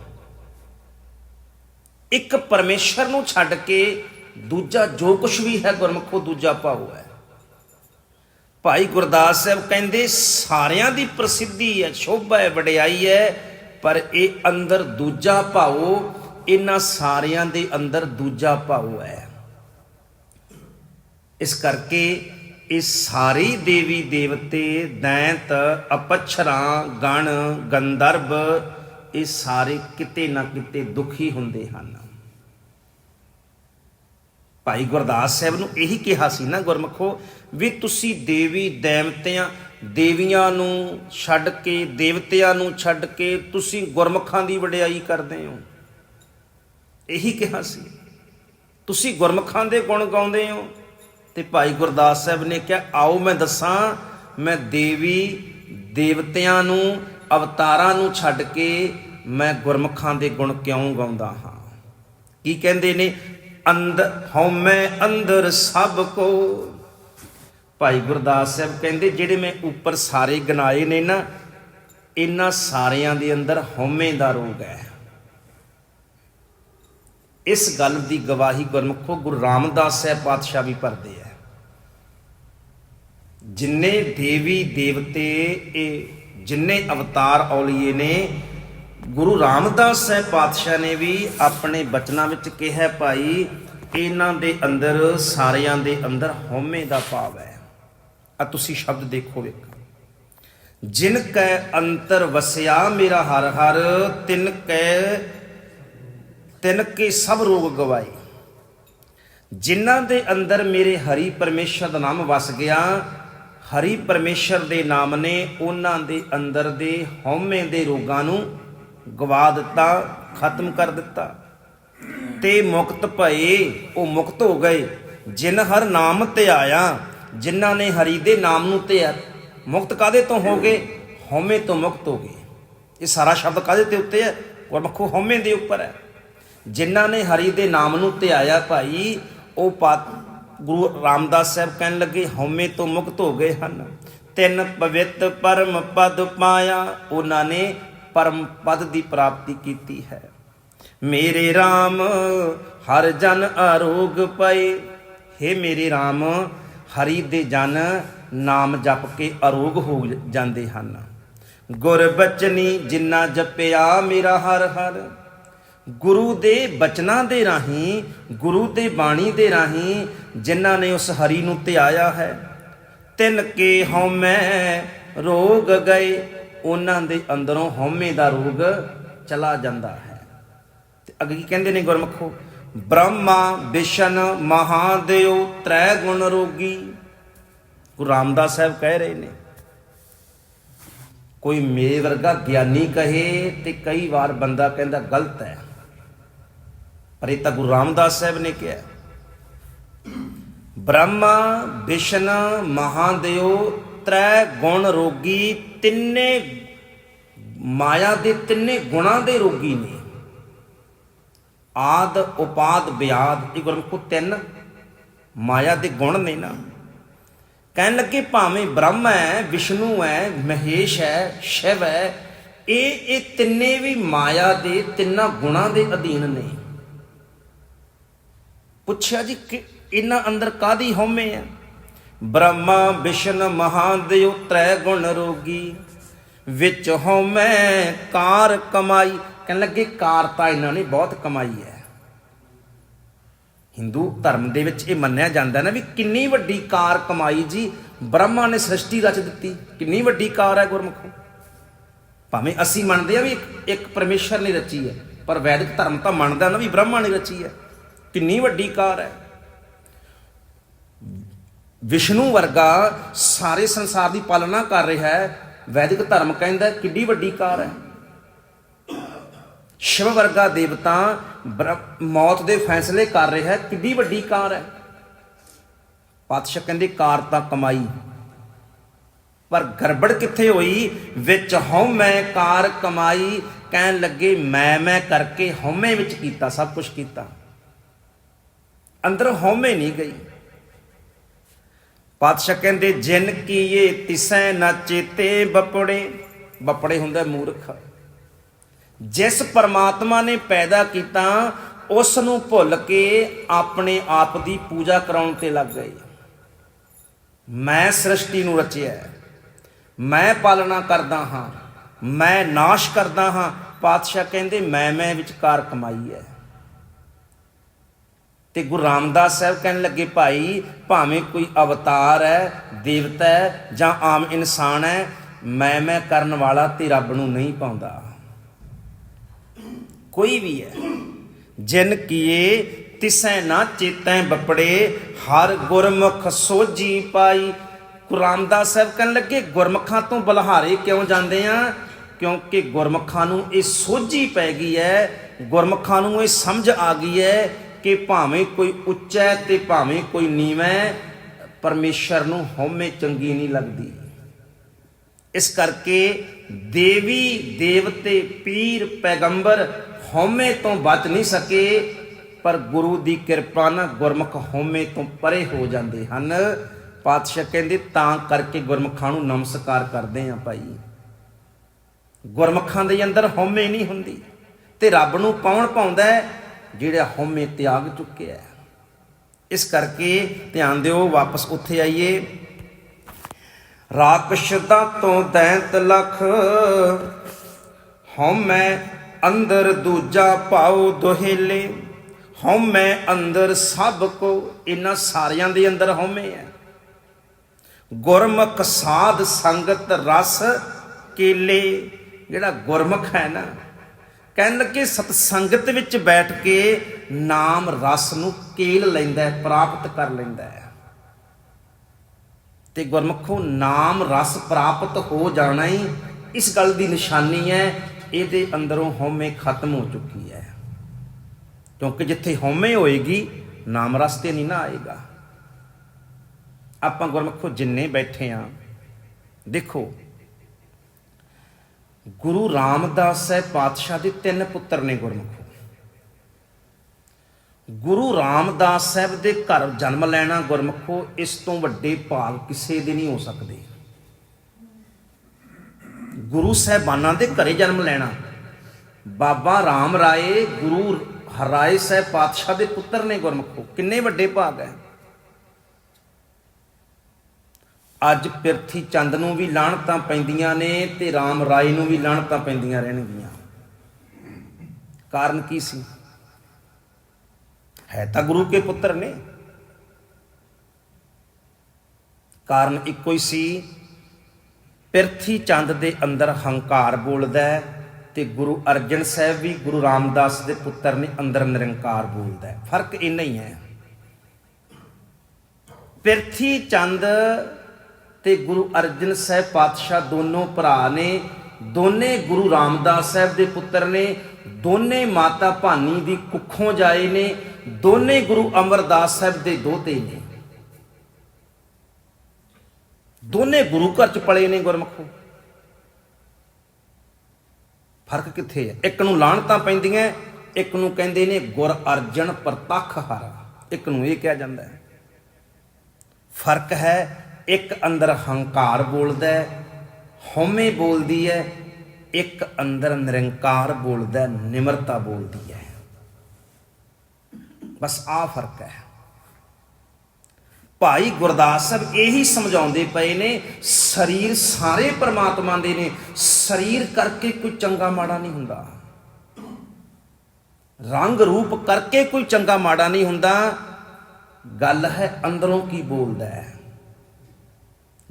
ਇੱਕ ਪਰਮੇਸ਼ਰ ਨੂੰ ਛੱਡ ਕੇ ਦੂਜਾ ਜੋ ਕੁਝ ਵੀ ਹੈ ਗੁਰਮਖੋ ਦੂਜਾ ਭਾਉ ਹੈ। ਭਾਈ ਗੁਰਦਾਸ ਸਾਹਿਬ ਕਹਿੰਦੇ, ਸਾਰਿਆਂ ਦੀ ਪ੍ਰਸਿੱਧੀ ਹੈ, ਸ਼ੋਭਾ ਹੈ, ਵਡਿਆਈ ਹੈ, ਪਰ ਇਹ ਅੰਦਰ ਦੂਜਾ ਭਾਉ, ਇਹਨਾਂ ਸਾਰਿਆਂ ਦੇ ਅੰਦਰ ਦੂਜਾ ਭਾਉ ਹੈ। ਇਸ ਕਰਕੇ ਇਹ ਸਾਰੇ ਦੇਵੀ ਦੇਵਤੇ, ਦੈਂਤ, ਅਪਛਰਾਂ, ਗਣ ਗੰਧਰਵ ਇਹ ਸਾਰੇ ਕਿਤੇ ਨਾ ਕਿਤੇ ਦੁਖੀ ਹੁੰਦੇ ਹਨ। ਭਾਈ ਗੁਰਦਾਸ ਸਾਹਿਬ ਨੂੰ ਇਹੀ ਕਿਹਾ ਸੀ ਨਾ ਗੁਰਮਖੋ, ਵੀ ਤੁਸੀਂ ਦੇਵੀ ਦੇਵਤਿਆਂ, ਦੇਵੀਆਂ ਨੂੰ ਛੱਡ ਕੇ, ਦੇਵਤਿਆਂ ਨੂੰ ਛੱਡ ਕੇ ਤੁਸੀਂ ਗੁਰਮਖਾਂ ਦੀ ਵਡਿਆਈ ਕਰਦੇ ਹੋ। ਇਹੀ ਕਿਹਾ ਸੀ। ਤੁਸੀਂ ਗੁਰਮਖਾਂ ਦੇ ਗੁਣ ਗਾਉਂਦੇ ਹੋ। ਤੇ ਭਾਈ ਗੁਰਦਾਸ ਸਾਹਿਬ ਨੇ ਕਿਹਾ, ਆਓ ਮੈਂ ਦੱਸਾਂ, ਮੈਂ ਦੇਵੀ ਦੇਵਤਿਆਂ ਨੂੰ, ਅਵਤਾਰਾਂ ਨੂੰ ਛੱਡ ਕੇ ਮੈਂ ਗੁਰਮਖਾਂ ਦੇ ਗੁਣ ਕਿਉਂ ਗਾਉਂਦਾ ਹਾਂ? ਕੀ ਕਹਿੰਦੇ ਨੇ? ਅੰਦਰ ਹਉਮੈ ਅੰਦਰ ਸਭ ਕੋ। ਭਾਈ ਗੁਰਦਾਸ ਸਾਹਿਬ ਕਹਿੰਦੇ, ਜਿਹੜੇ ਮੈਂ ਉੱਪਰ ਸਾਰੇ ਗਨਾਏ ਨੇ ਨਾ, ਇਹਨਾਂ ਸਾਰਿਆਂ ਦੇ ਅੰਦਰ ਹਉਮੈ ਦਾ ਰੋਗ ਹੈ। ਇਸ ਗੱਲ ਦੀ ਗਵਾਹੀ ਗੁਰਮੁਖੋ ਗੁਰੂ ਰਾਮਦਾਸ ਸਾਹਿਬ ਪਾਤਸ਼ਾਹ ਵੀ ਭਰਦੇ ਆ। ਜਿੰਨੇ ਦੇਵੀ ਦੇਵਤੇ ਇਹ ਜਿੰਨੇ ਅਵਤਾਰ ਔਲੀਏ ਨੇ, ਗੁਰੂ ਰਾਮਦਾਸ ਸਾਹਿਬ ਪਾਤਸ਼ਾਹ ਨੇ ਵੀ ਆਪਣੇ ਬਚਨਾਂ ਵਿੱਚ ਕਿਹਾ ਭਾਈ, ਇਹਨਾਂ ਦੇ ਅੰਦਰ, ਸਾਰਿਆਂ ਦੇ ਅੰਦਰ ਹਉਮੈ ਦਾ ਭਾਵ ਹੈ। ਆ ਤੁਸੀਂ ਸ਼ਬਦ ਦੇਖੋ ਵੇਖੋ। ਜਿਨ ਕੈ ਅੰਤਰ ਵਸਿਆ ਮੇਰਾ ਹਰ ਹਰ, ਤਿਨ ਕੈ ਤਿਨ ਕੇ ਸਭ ਰੋਗ ਗਵਾਏ। ਜਿਨ੍ਹਾਂ ਦੇ ਅੰਦਰ ਮੇਰੇ ਹਰੀ ਪਰਮੇਸ਼ਰ ਦਾ ਨਾਮ ਵਸ ਗਿਆ, ਹਰੀ ਪਰਮੇਸ਼ਰ ਦੇ ਨਾਮ ਨੇ ਉਹਨਾਂ ਦੇ ਅੰਦਰ ਦੇ ਹਉਮੈ ਦੇ ਰੋਗਾਂ ਨੂੰ ਗਵਾ ਦਿੱਤਾ, ਖਤਮ ਕਰ ਦਿੱਤਾ। ਤੇ ਮੁਕਤ ਭਏ, ਉਹ ਮੁਕਤ ਹੋ ਗਏ। ਜਿਨ ਹਰ ਨਾਮ ਤੇ ਆਇਆ, ਜਿਨ੍ਹਾਂ ਨੇ ਹਰੀ ਦੇ ਨਾਮ ਨੂੰ ਤੇ ਮੁਕਤ ਕਾਦੇ ਤੋਂ ਹੋ ਗਏ? ਹਉਮੈ ਤੋਂ ਮੁਕਤ ਹੋ ਗਏ। ਇਹ ਸਾਰਾ ਸ਼ਬਦ ਕਾਦੇ ਤੇ ਉੱਤੇ ਹੈ? ਗੁਰਮਖੋ ਹਉਮੈ ਦੇ ਉੱਪਰ ਹੈ। ਜਿਨ੍ਹਾਂ ਨੇ ਹਰੀ ਦੇ ਨਾਮ ਨੂੰ ਧਿਆਇਆ ਭਾਈ, ਉਹ ਪਤ ਗੁਰੂ ਰਾਮਦਾਸ ਸਾਹਿਬ ਕਹਿਣ ਲੱਗੇ, ਹਉਮੈ ਤੋਂ ਮੁਕਤ ਹੋ ਗਏ ਹਨ। ਤਿੰਨ ਪਵਿੱਤ ਪਰਮ ਪਦ ਪਾਇਆ, ਉਹਨਾਂ ਨੇ ਪਰਮ ਪਦ ਦੀ ਪ੍ਰਾਪਤੀ ਕੀਤੀ ਹੈ। ਮੇਰੇ RAM ਹਰ ਜਨ ਅਰੋਗ ਪਏ। हे ਮੇਰੇ RAM ਹਰੀ ਦੇ ਜਨ ਨਾਮ ਜਪ ਕੇ ਅਰੋਗ ਹੋ ਜਾਂਦੇ ਹਨ। ਗੁਰ ਬਚਨੀ ਜਿੰਨਾ ਜਪਿਆ ਮੇਰਾ ਹਰ ਹਰ। ਗੁਰੂ ਦੇ ਬਚਨਾਂ ਦੇ ਰਾਹੀਂ, ਗੁਰੂ ਦੇ ਬਾਣੀ ਦੇ ਰਾਹੀਂ ਜਿਨ੍ਹਾਂ ਨੇ ਉਸ ਹਰੀ ਨੂੰ ਧਿਆਇਆ ਹੈ, ਤਿੰਨ ਕੇ ਹਉਮੈ ਰੋਗ ਗਏ, ਉਹਨਾਂ ਦੇ ਅੰਦਰੋਂ ਹਉਮੈ ਦਾ ਰੋਗ ਚਲਾ ਜਾਂਦਾ ਹੈ। ਤੇ ਅੱਗੇ ਕੀ ਕਹਿੰਦੇ ਨੇ ਗੁਰਮਖੋ? ਬ੍ਰਹਮਾ ਵਿਸ਼ਨ ਮਹਾਦੇਵ ਤ੍ਰੈ ਗੁਣ ਰੋਗੀ। ਗੁਰੂ ਰਾਮਦਾਸ ਸਾਹਿਬ ਕਹਿ ਰਹੇ ਨੇ, ਕੋਈ ਮੇਰੇ ਵਰਗਾ ਗਿਆਨੀ ਕਹੇ ਤੇ ਕਈ ਵਾਰ ਬੰਦਾ ਕਹਿੰਦਾ ਗਲਤ ਹੈ। ਪਰ ਇਹ ਤਾਂ ਗੁਰੂ ਰਾਮਦਾਸ ਸਾਹਿਬ ਨੇ ਕਿਹਾ ਬ੍ਰਹਮਾ ਵਿਸ਼ਨ ਮਹਾਦੇਵ ਤ੍ਰੈ ਗੁਣ ਰੋਗੀ ਤਿੰਨੇ ਮਾਇਆ ਦੇ ਤਿੰਨੇ ਗੁਣਾਂ ਦੇ ਰੋਗੀ ਨੇ। ਆਦ, ਉਪਾਦ ਬਿਆਦ ਇਹ ਗੁਰਮੁਖ ਤਿੰਨ ਮਾਇਆ ਦੇ ਗੁਣ ਨੇ ਨਾ। ਕਹਿਣ ਲੱਗੇ ਭਾਵੇਂ ਬ੍ਰਹਮ ਹੈ, ਵਿਸ਼ਨੂੰ ਹੈ, ਮਹੇਸ਼ ਹੈ, ਸ਼ਿਵ ਹੈ, ਇਹ ਇਹ ਤਿੰਨੇ ਵੀ ਮਾਇਆ ਦੇ ਤਿੰਨਾਂ ਗੁਣਾਂ ਦੇ ਅਧੀਨ ਨੇ। ਪੁੱਛਿਆ ਜੀ ਕਿ ਇਹਨਾਂ ਅੰਦਰ ਕਾਦੀ ਹਉਮੈ ਹੈ? ਬ੍ਰਹਮਾ, ਵਿਸ਼ਨ ਮਹਾਦੇਵ ਤ੍ਰੈ ਗੁਣ ਰੋਗੀ। ਵਿੱਚ ਹਉਮੈ, ਕਾਰ ਕਮਾਈ। ਕਹਿਣ ਲੱਗੇ, ਕਾਰ ਤਾਂ ਇਹਨਾਂ ਨੇ ਬਹੁਤ ਕਮਾਈ ਹੈ। ਹਿੰਦੂ ਧਰਮ ਦੇ ਵਿੱਚ ਇਹ ਮੰਨਿਆ ਜਾਂਦਾ ਨਾ ਵੀ ਕਿੰਨੀ ਵੱਡੀ ਕਾਰ ਕਮਾਈ ਜੀ ਬ੍ਰਹਮਾ ਨੇ ਸ੍ਰਿਸ਼ਟੀ ਰਚ ਦਿੱਤੀ। ਕਿੰਨੀ ਵੱਡੀ ਕਾਰ ਹੈ ਗੁਰਮੁਖੋ। ਭਾਵੇਂ ਅਸੀਂ ਮੰਨਦੇ ਆ ਵੀ ਇੱਕ ਇੱਕ ਪਰਮੇਸ਼ਰ ਨੇ ਰਚੀ ਹੈ, ਪਰ ਵੈਦਿਕ ਧਰਮ ਤਾਂ ਮੰਨਦਾ ਨਾ ਵੀ ਬ੍ਰਹਮਾ ਨੇ ਰਚੀ ਹੈ। ਕਿੰਨੀ ਵੱਡੀ ਕਾਰ ਹੈ। ਵਿਸ਼ਨੂੰ ਵਰਗਾ ਸਾਰੇ ਸੰਸਾਰ ਦੀ ਪਾਲਣਾ ਕਰ ਰਿਹਾ ਹੈ, ਵੈਦਿਕ ਧਰਮ ਕਹਿੰਦਾ ਕਿੱਡੀ ਵੱਡੀ ਕਾਰ ਹੈ। ਸ਼ਿਵ ਵਰਗਾ ਦੇਵਤਾ ਬ੍ਰ- ਮੌਤ ਦੇ ਫੈਸਲੇ ਕਰ ਰਿਹਾ ਹੈ, ਕਿੱਡੀ ਵੱਡੀ ਕਾਰ ਹੈ। ਪਾਤਸ਼ਾਹ ਕਹਿੰਦੇ ਕਾਰ ਤਾਂ ਕਮਾਈ। ਪਰ ਗੜਬੜ ਕਿੱਥੇ ਹੋਈ? ਵਿੱਚ ਹਉਮੈ ਕਾਰ ਕਮਾਈ, ਕਹਿਣ ਲੱਗੇ ਮੈਂ ਮੈਂ ਕਰਕੇ ਹਉਮੈ ਵਿੱਚ ਕੀਤਾ, ਸਭ ਕੁਝ ਕੀਤਾ। ਅੰਦਰ ਹਉਮੈ ਨਹੀਂ ਗਈ। ਪਾਤਸ਼ਾਹ ਕਹਿੰਦੇ, ਜਿਨ ਕੀਏ ਤਿਸੈ ਨਾ ਚੇਤੇ ਬਪੜੇ। ਬਪੜੇ ਹੁੰਦਾ ਮੂਰਖ। ਜਿਸ ਪਰਮਾਤਮਾ ਨੇ ਪੈਦਾ ਕੀਤਾ ਉਸ ਨੂੰ ਭੁੱਲ ਕੇ ਆਪਣੇ ਆਪ ਦੀ ਪੂਜਾ ਕਰਾਉਣ ਤੇ ਲੱਗ ਗਏ। ਮੈਂ ਸ੍ਰਿਸ਼ਟੀ ਨੂੰ ਰਚਿਆ ਮੈਂ ਪਾਲਣਾ ਕਰਦਾ ਹਾਂ। ਮੈਂ ਨਾਸ਼ ਕਰਦਾ ਹਾਂ। ਪਾਤਸ਼ਾਹ ਕਹਿੰਦੇ ਮੈਂ ਮੈਂ ਵਿਚਕਾਰ ਕਮਾਈ ਹੈ। ਤੇ ਗੁਰੂ ਰਾਮਦਾਸ ਸਾਹਿਬ ਕਹਿਣ ਲੱਗੇ, ਭਾਈ, ਭਾਵੇਂ ਕੋਈ ਅਵਤਾਰ ਹੈ, ਦੇਵਤਾ ਹੈ ਜਾਂ ਆਮ ਇਨਸਾਨ ਹੈ, ਮੈਂ ਮੈਂ ਕਰਨ ਵਾਲਾ ਤੇ ਰੱਬ ਨੂੰ ਨਹੀਂ ਪਾਉਂਦਾ। ਕੋਈ ਵੀ ਹੈ। ਜਿਨ ਕੀਏ ਤਿਸੈ ਨਾ ਚੇਤੈ ਬਪੜੇ, ਹਰ ਗੁਰਮੁਖ ਸੋਜੀ ਪਾਈ। ਗੁਰੂ ਰਾਮਦਾਸ ਸਾਹਿਬ ਕਹਿਣ ਲੱਗੇ, ਗੁਰਮੁਖਾਂ ਤੋਂ ਬਲਹਾਰੇ ਕਿਉਂ ਜਾਂਦੇ ਆ? ਕਿਉਂਕਿ ਗੁਰਮੁਖਾਂ ਨੂੰ ਇਹ ਸੋਝੀ ਪੈ ਗਈ ਹੈ, ਗੁਰਮੁਖਾਂ ਨੂੰ ਇਹ ਸਮਝ ਆ ਗਈ ਹੈ ਕਿ ਭਾਵੇਂ ਕੋਈ ਉੱਚਾ ਹੈ ਤੇ ਭਾਵੇਂ ਕੋਈ ਨੀਵਾਂ ਹੈ, ਪਰਮੇਸ਼ਰ ਨੂੰ ਹਉਮੈ ਚੰਗੀ ਨਹੀਂ ਲੱਗਦੀ। ਇਸ ਕਰਕੇ ਦੇਵੀ, ਦੇਵਤੇ, ਪੀਰ, ਪੈਗੰਬਰ ਹਉਮੈ ਤੋਂ ਬਚ ਨਹੀਂ ਸਕੇ, ਪਰ ਗੁਰੂ ਦੀ ਕਿਰਪਾ ਨਾਲ ਗੁਰਮੁਖ ਹਉਮੈ ਤੋਂ ਪਰੇ ਹੋ ਜਾਂਦੇ ਹਨ। ਪਾਤਸ਼ਾਹ ਕਹਿੰਦੇ, ਤਾਂ ਕਰਕੇ ਗੁਰਮੁਖਾਂ ਨੂੰ ਨਮਸਕਾਰ ਕਰਦੇ ਆ ਭਾਈ। ਗੁਰਮੁਖਾਂ ਦੇ ਅੰਦਰ ਹਉਮੈ ਨਹੀਂ ਹੁੰਦੀ ਤੇ ਰੱਬ ਨੂੰ ਕੌਣ ਪਾਉਂਦਾ ਹੈ? ਜਿਹੜਾ ਹਉਮੈ ਤਿਆਗ ਚੁੱਕਿਆ ਹੈ ਇਸ ਕਰਕੇ ਧਿਆਨ ਦਿਓ, ਵਾਪਸ ਉੱਥੇ ਆਈਏ। ਰਾਕਸ਼ਤਾ ਤੋਂ ਦੈਂਤ ਲਖ, ਹਉਮੈ ਅੰਦਰ ਦੂਜਾ ਪਾਉ ਦੁਹੇਲੇ, ਹਉਮੈ ਅੰਦਰ ਸਭ ਕੋ, ਇਹਨਾਂ ਸਾਰਿਆਂ ਦੇ ਅੰਦਰ ਹਉਮੈ ਹੈ। ਗੁਰਮੁਖ ਸਾਧ ਸੰਗਤ ਰਸ ਕੇਲੇ, ਜਿਹੜਾ ਗੁਰਮੁਖ ਹੈ ਨਾ ਕਹਿਣ ਲੱਗੇ ਸਤ ਸੰਗਤ ਵਿੱਚ ਬੈਠ ਕੇ ਨਾਮ ਰਸ ਨੂੰ ਕੇਲ ਲੈਂਦਾ ਹੈ, ਪ੍ਰਾਪਤ ਕਰ ਲੈਂਦਾ ਹੈ। ਤੇ ਗੁਰਮੁਖੋ ਨਾਮ ਰਸ ਪ੍ਰਾਪਤ ਹੋ ਜਾਣਾ ਹੀ ਇਸ ਗੱਲ ਦੀ ਨਿਸ਼ਾਨੀ ਹੈ, ਇਹਦੇ ਅੰਦਰੋਂ ਹਉਮੈ ਖਤਮ ਹੋ ਚੁੱਕੀ ਹੈ। ਕਿਉਂਕਿ ਜਿੱਥੇ ਹਉਮੈ ਹੋਏਗੀ, ਨਾਮ ਰਸ ਤੇ ਨਹੀਂ ਨਾ ਆਏਗਾ। ਆਪਾਂ ਗੁਰਮੁਖੋ ਜਿੰਨੇ ਬੈਠੇ ਆ, ਦੇਖੋ ਗੁਰੂ ਰਾਮਦਾਸ ਸਾਹਿਬ ਪਾਤਸ਼ਾਹ ਦੇ ਤਿੰਨ ਪੁੱਤਰ ਨੇ ਗੁਰਮੁਖੋ। ਗੁਰੂ ਰਾਮਦਾਸ ਸਾਹਿਬ ਦੇ ਘਰ ਜਨਮ ਲੈਣਾ ਗੁਰਮੁਖੋ, ਇਸ ਤੋਂ ਵੱਡੇ ਭਾਗ ਕਿਸੇ ਦੇ ਨਹੀਂ ਹੋ ਸਕਦੇ। ਗੁਰੂ ਸਾਹਿਬਾਨਾਂ ਦੇ ਘਰੇ ਜਨਮ ਲੈਣਾ। ਬਾਬਾ ਰਾਮ ਰਾਏ, ਗੁਰੂ ਹਰਾਏ ਸਾਹਿਬ ਪਾਤਸ਼ਾਹ ਦੇ ਪੁੱਤਰ ਨੇ ਗੁਰਮੁਖੋ। ਕਿੰਨੇ ਵੱਡੇ ਭਾਗ ਹੈ। ਅੱਜ ਪਿਰਥੀ ਚੰਦ ਨੂੰ ਵੀ ਲਾਹਣਤਾਂ ਪੈਂਦੀਆਂ ਨੇ ਤੇ ਰਾਮ ਰਾਏ ਨੂੰ ਵੀ ਲਾਹਣਤਾਂ ਪੈਂਦੀਆਂ ਰਹਿਣਗੀਆਂ। ਕਾਰਨ ਕੀ ਸੀ? ਹੈ ਤਾਂ ਗੁਰੂ ਕੇ ਪੁੱਤਰ ਨੇ। ਕਾਰਨ ਇੱਕੋ ਹੀ ਸੀ, ਪਿਰਥੀ ਚੰਦ ਦੇ ਅੰਦਰ ਹੰਕਾਰ ਬੋਲਦਾ ਹੈ ਤੇ ਗੁਰੂ ਅਰਜਨ ਸਾਹਿਬ ਵੀ ਗੁਰੂ ਰਾਮਦਾਸ ਦੇ ਪੁੱਤਰ ਨੇ ਅੰਦਰ ਨਿਰੰਕਾਰ ਬੋਲਦਾ ਹੈ। ਫ਼ਰਕ ਇੰਨਾ ਹੀ ਹੈ। ਪਿਰਥੀ ਚੰਦ ਤੇ ਗੁਰੂ ਅਰਜਨ ਸਾਹਿਬ ਪਾਤਸ਼ਾਹ ਦੋਨੋਂ ਭਰਾ ਨੇ, ਦੋਨੇ ਗੁਰੂ ਰਾਮਦਾਸ ਸਾਹਿਬ ਦੇ ਪੁੱਤਰ ਨੇ, ਦੋਨੇ ਮਾਤਾ ਭਾਨੀ ਦੀ ਕੁੱਖੋਂ ਜਾਏ ਨੇ, ਦੋਨੇ ਗੁਰੂ ਅਮਰਦਾਸ ਸਾਹਿਬ ਦੇ ਦੋਤੇ ਨੇ। ਦੋਨੇ ਗੁਰੂ ਘਰ ਚ ਪਲੇ ਨੇ ਗੁਰਮਖੋ। ਫ਼ਰਕ ਕਿੱਥੇ ਹੈ? ਇੱਕ ਨੂੰ ਲਾਹਣਤਾਂ ਪੈਂਦੀਆਂ, ਇੱਕ ਨੂੰ ਕਹਿੰਦੇ ਨੇ ਗੁਰ ਅਰਜਨ ਪ੍ਰਤੱਖ ਹਰ। ਇੱਕ ਨੂੰ ਇਹ ਕਿਹਾ ਜਾਂਦਾ ਹੈ। ਫ਼ਰਕ ਹੈ ਇੱਕ ਅੰਦਰ ਹੰਕਾਰ ਬੋਲਦਾ ਹੈ, ਹਉਮੈ ਬੋਲਦੀ ਹੈ, ਇੱਕ ਅੰਦਰ ਨਿਰੰਕਾਰ ਬੋਲਦਾ ਨਿਮਰਤਾ ਬੋਲਦੀ ਹੈ। ਬਸ ਆ ਫ਼ਰਕ ਹੈ। ਭਾਈ ਗੁਰਦਾਸ ਸਾਹਿਬ ਇਹੀ ਸਮਝਾਉਂਦੇ ਪਏ ਨੇ, ਸਰੀਰ ਸਾਰੇ ਪਰਮਾਤਮਾ ਦੇ ਨੇ, ਸਰੀਰ ਕਰਕੇ ਕੋਈ ਚੰਗਾ ਮਾੜਾ ਨਹੀਂ ਹੁੰਦਾ। ਰੰਗ ਰੂਪ ਕਰਕੇ ਕੋਈ ਚੰਗਾ ਮਾੜਾ ਨਹੀਂ ਹੁੰਦਾ। ਗੱਲ ਹੈ ਅੰਦਰੋਂ ਕੀ ਬੋਲਦਾ ਹੈ।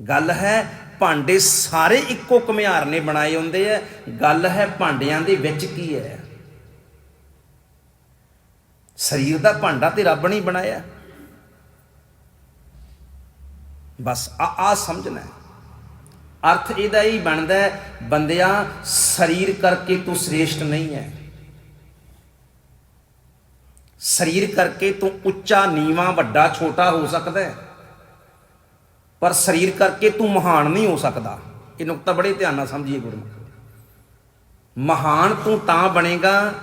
ਗੱਲ ਹੈ ਭਾਂਡੇ ਸਾਰੇ ਇੱਕੋ ਘੁਮਿਆਰ ਨੇ ਬਣਾਏ ਹੁੰਦੇ ਆ। ਗੱਲ ਹੈ ਭਾਂਡਿਆਂ ਦੇ ਵਿੱਚ ਕੀ ਹੈ? ਸਰੀਰ ਦਾ ਭਾਂਡਾ ਤੇ ਰੱਬ ਨੇ ਬਣਾਇਆ। ਬਸ ਆ ਆ ਸਮਝਣਾ ਅਰਥ ਇਹਦਾ ਹੀ ਬਣਦਾ ਹੈ, ਬੰਦਿਆ ਸਰੀਰ ਕਰਕੇ ਤੂੰ ਸ੍ਰੇਸ਼ਟ ਨਹੀਂ ਹੈ। ਸਰੀਰ ਕਰਕੇ ਤੂੰ ਉੱਚਾ ਨੀਵਾ ਵੱਡਾ ਛੋਟਾ ਹੋ ਸਕਦਾ ਹੈ। ਪਰ ਸਰੀਰ ਕਰਕੇ ਤੂੰ ਮਹਾਨ ਨਹੀਂ ਹੋ ਸਕਦਾ। ਇਹ ਨੁਕਤਾ ਬੜੇ ਧਿਆਨ ਨਾਲ ਸਮਝੀਏ ਗੁਰਮੁਖ। ਮਹਾਨ ਤੂੰ ਤਾਂ ਬਣੇਗਾ,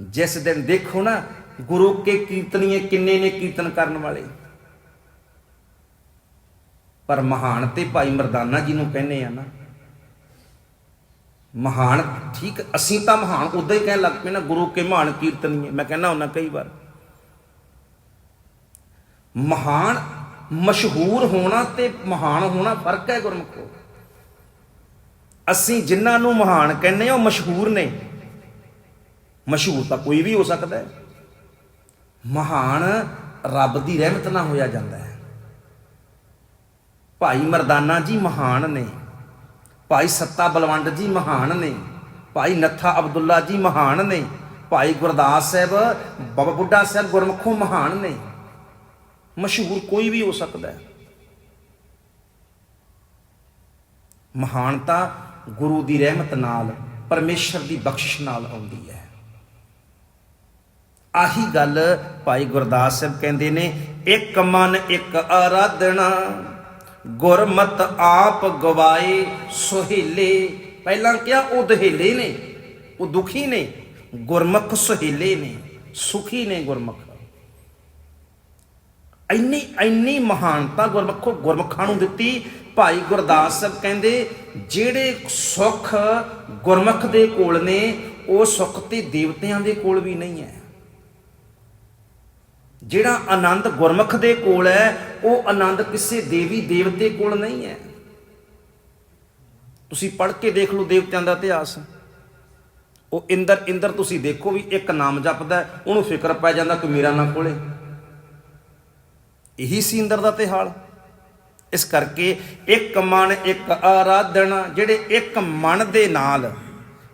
ਜਿਸ ਦਿਨ ਦੇਖੋ ਨਾ ਗੁਰੂ ਕੇ ਕੀਰਤਨੀਏ ਕਿੰਨੇ ਨੇ ਕੀਰਤਨ ਕਰਨ ਵਾਲੇ। ਪਰ ਮਹਾਨ ਤੇ ਭਾਈ ਮਰਦਾਨਾ ਜੀ ਨੂੰ ਕਹਿੰਦੇ ਆ ਨਾ, ਮਹਾਨ ਠੀਕ, ਅਸੀਂ ਤਾਂ ਮਹਾਨ ਉਦਾਂ ਹੀ ਕਹਿਣ ਲੱਗ ਪਏ ਨਾ, ਗੁਰੂ ਕੇ ਮਹਾਨ ਕੀਰਤਨੀਏ। ਮੈਂ ਕਹਿੰਦਾ ਹੁੰਦਾ ਕਈ ਵਾਰ। ਮਹਾਨ ਮਸ਼ਹੂਰ ਹੋਣਾ ਤੇ ਮਹਾਨ ਹੋਣਾ ਫ਼ਰਕ ਹੈ ਗੁਰਮੁਖੋ। ਅਸੀਂ ਜਿਨ੍ਹਾਂ ਨੂੰ ਮਹਾਨ ਕਹਿੰਦੇ ਆ ਉਹ ਮਸ਼ਹੂਰ ਨੇ। ਮਸ਼ਹੂਰ ਤਾਂ ਕੋਈ ਵੀ ਹੋ ਸਕਦਾ ਹੈ। ਮਹਾਨ ਰੱਬ ਦੀ ਰਹਿਮਤ ਨਾਲ ਹੋਇਆ ਜਾਂਦਾ ਹੈ। ਭਾਈ ਮਰਦਾਨਾ ਜੀ ਮਹਾਨ ਨੇ। ਭਾਈ ਸੱਤਾ ਬਲਵੰਡ ਜੀ ਮਹਾਨ ਨੇ। ਭਾਈ ਨੱਥਾ ਅਬਦੁੱਲਾ ਜੀ ਮਹਾਨ ਨੇ। ਭਾਈ ਗੁਰਦਾਸ ਸਾਹਿਬ, ਬਾਬਾ ਬੁੱਢਾ ਸਾਹਿਬ ਗੁਰਮੁਖੋਂ ਮਹਾਨ ਨੇ। ਮਸ਼ਹੂਰ ਕੋਈ ਵੀ ਹੋ ਸਕਦਾ ਹੈ। ਮਹਾਨਤਾ ਗੁਰੂ ਦੀ ਰਹਿਮਤ ਨਾਲ, ਪਰਮੇਸ਼ਰ ਦੀ ਬਖਸ਼ਿਸ਼ ਨਾਲ ਆਉਂਦੀ ਹੈ। ਆਹੀ ਗੱਲ ਭਾਈ ਗੁਰਦਾਸ ਸਾਹਿਬ ਕਹਿੰਦੇ ਨੇ, ਇੱਕ ਮਨ, ਇੱਕ ਆਰਾਧਨਾ, ਗੁਰਮਤ ਆਪ ਗਵਾਏ ਸੁਹੇਲੇ। ਪਹਿਲਾਂ ਕਿਹਾ ਉਹ ਦਹੇਲੇ ਨੇ, ਉਹ ਦੁਖੀ ਨੇ, ਗੁਰਮੁਖ ਸੁਹੇਲੇ ਨੇ, ਸੁਖੀ ਨੇ ਗੁਰਮੁਖ। ਇੰਨੀ ਇੰਨੀ ਮਹਾਨਤਾ ਗੁਰਮੁਖੋ, ਗੁਰਮੁਖਾਂ ਨੂੰ ਦਿੱਤੀ। ਭਾਈ ਗੁਰਦਾਸ ਸਾਹਿਬ ਕਹਿੰਦੇ, ਜਿਹੜੇ ਸੁੱਖ ਗੁਰਮੁਖ ਦੇ ਕੋਲ ਨੇ, ਉਹ ਸੁੱਖ ਤੇ ਦੇਵਤਿਆਂ ਦੇ ਕੋਲ ਵੀ ਨਹੀਂ ਹੈ। ਜਿਹੜਾ ਆਨੰਦ ਗੁਰਮੁਖ ਦੇ ਕੋਲ ਹੈ, ਉਹ ਆਨੰਦ ਕਿਸੇ ਦੇਵੀ ਦੇਵਤੇ ਕੋਲ ਨਹੀਂ ਹੈ। ਤੁਸੀਂ ਪੜ੍ਹ ਕੇ ਦੇਖ ਲਓ ਦੇਵਤਿਆਂ ਦਾ ਇਤਿਹਾਸ। ਉਹ ਇੰਦਰ ਇੰਦਰ ਤੁਸੀਂ ਦੇਖੋ ਵੀ ਇੱਕ ਨਾਮ ਜਪਦਾ ਉਹਨੂੰ ਫਿਕਰ ਪੈ ਜਾਂਦਾ ਕਿ ਮੇਰਾ ਨਾ ਕੋਲੇ ਇਹੀ ਸੀ ਇੰਦਰ ਦਾ ਤੇ ਹਾਲ ਇਸ ਕਰਕੇ ਇੱਕ ਮਨ, ਇੱਕ ਆਰਾਧਨਾ, ਜਿਹੜੇ ਇੱਕ ਮਨ ਦੇ ਨਾਲ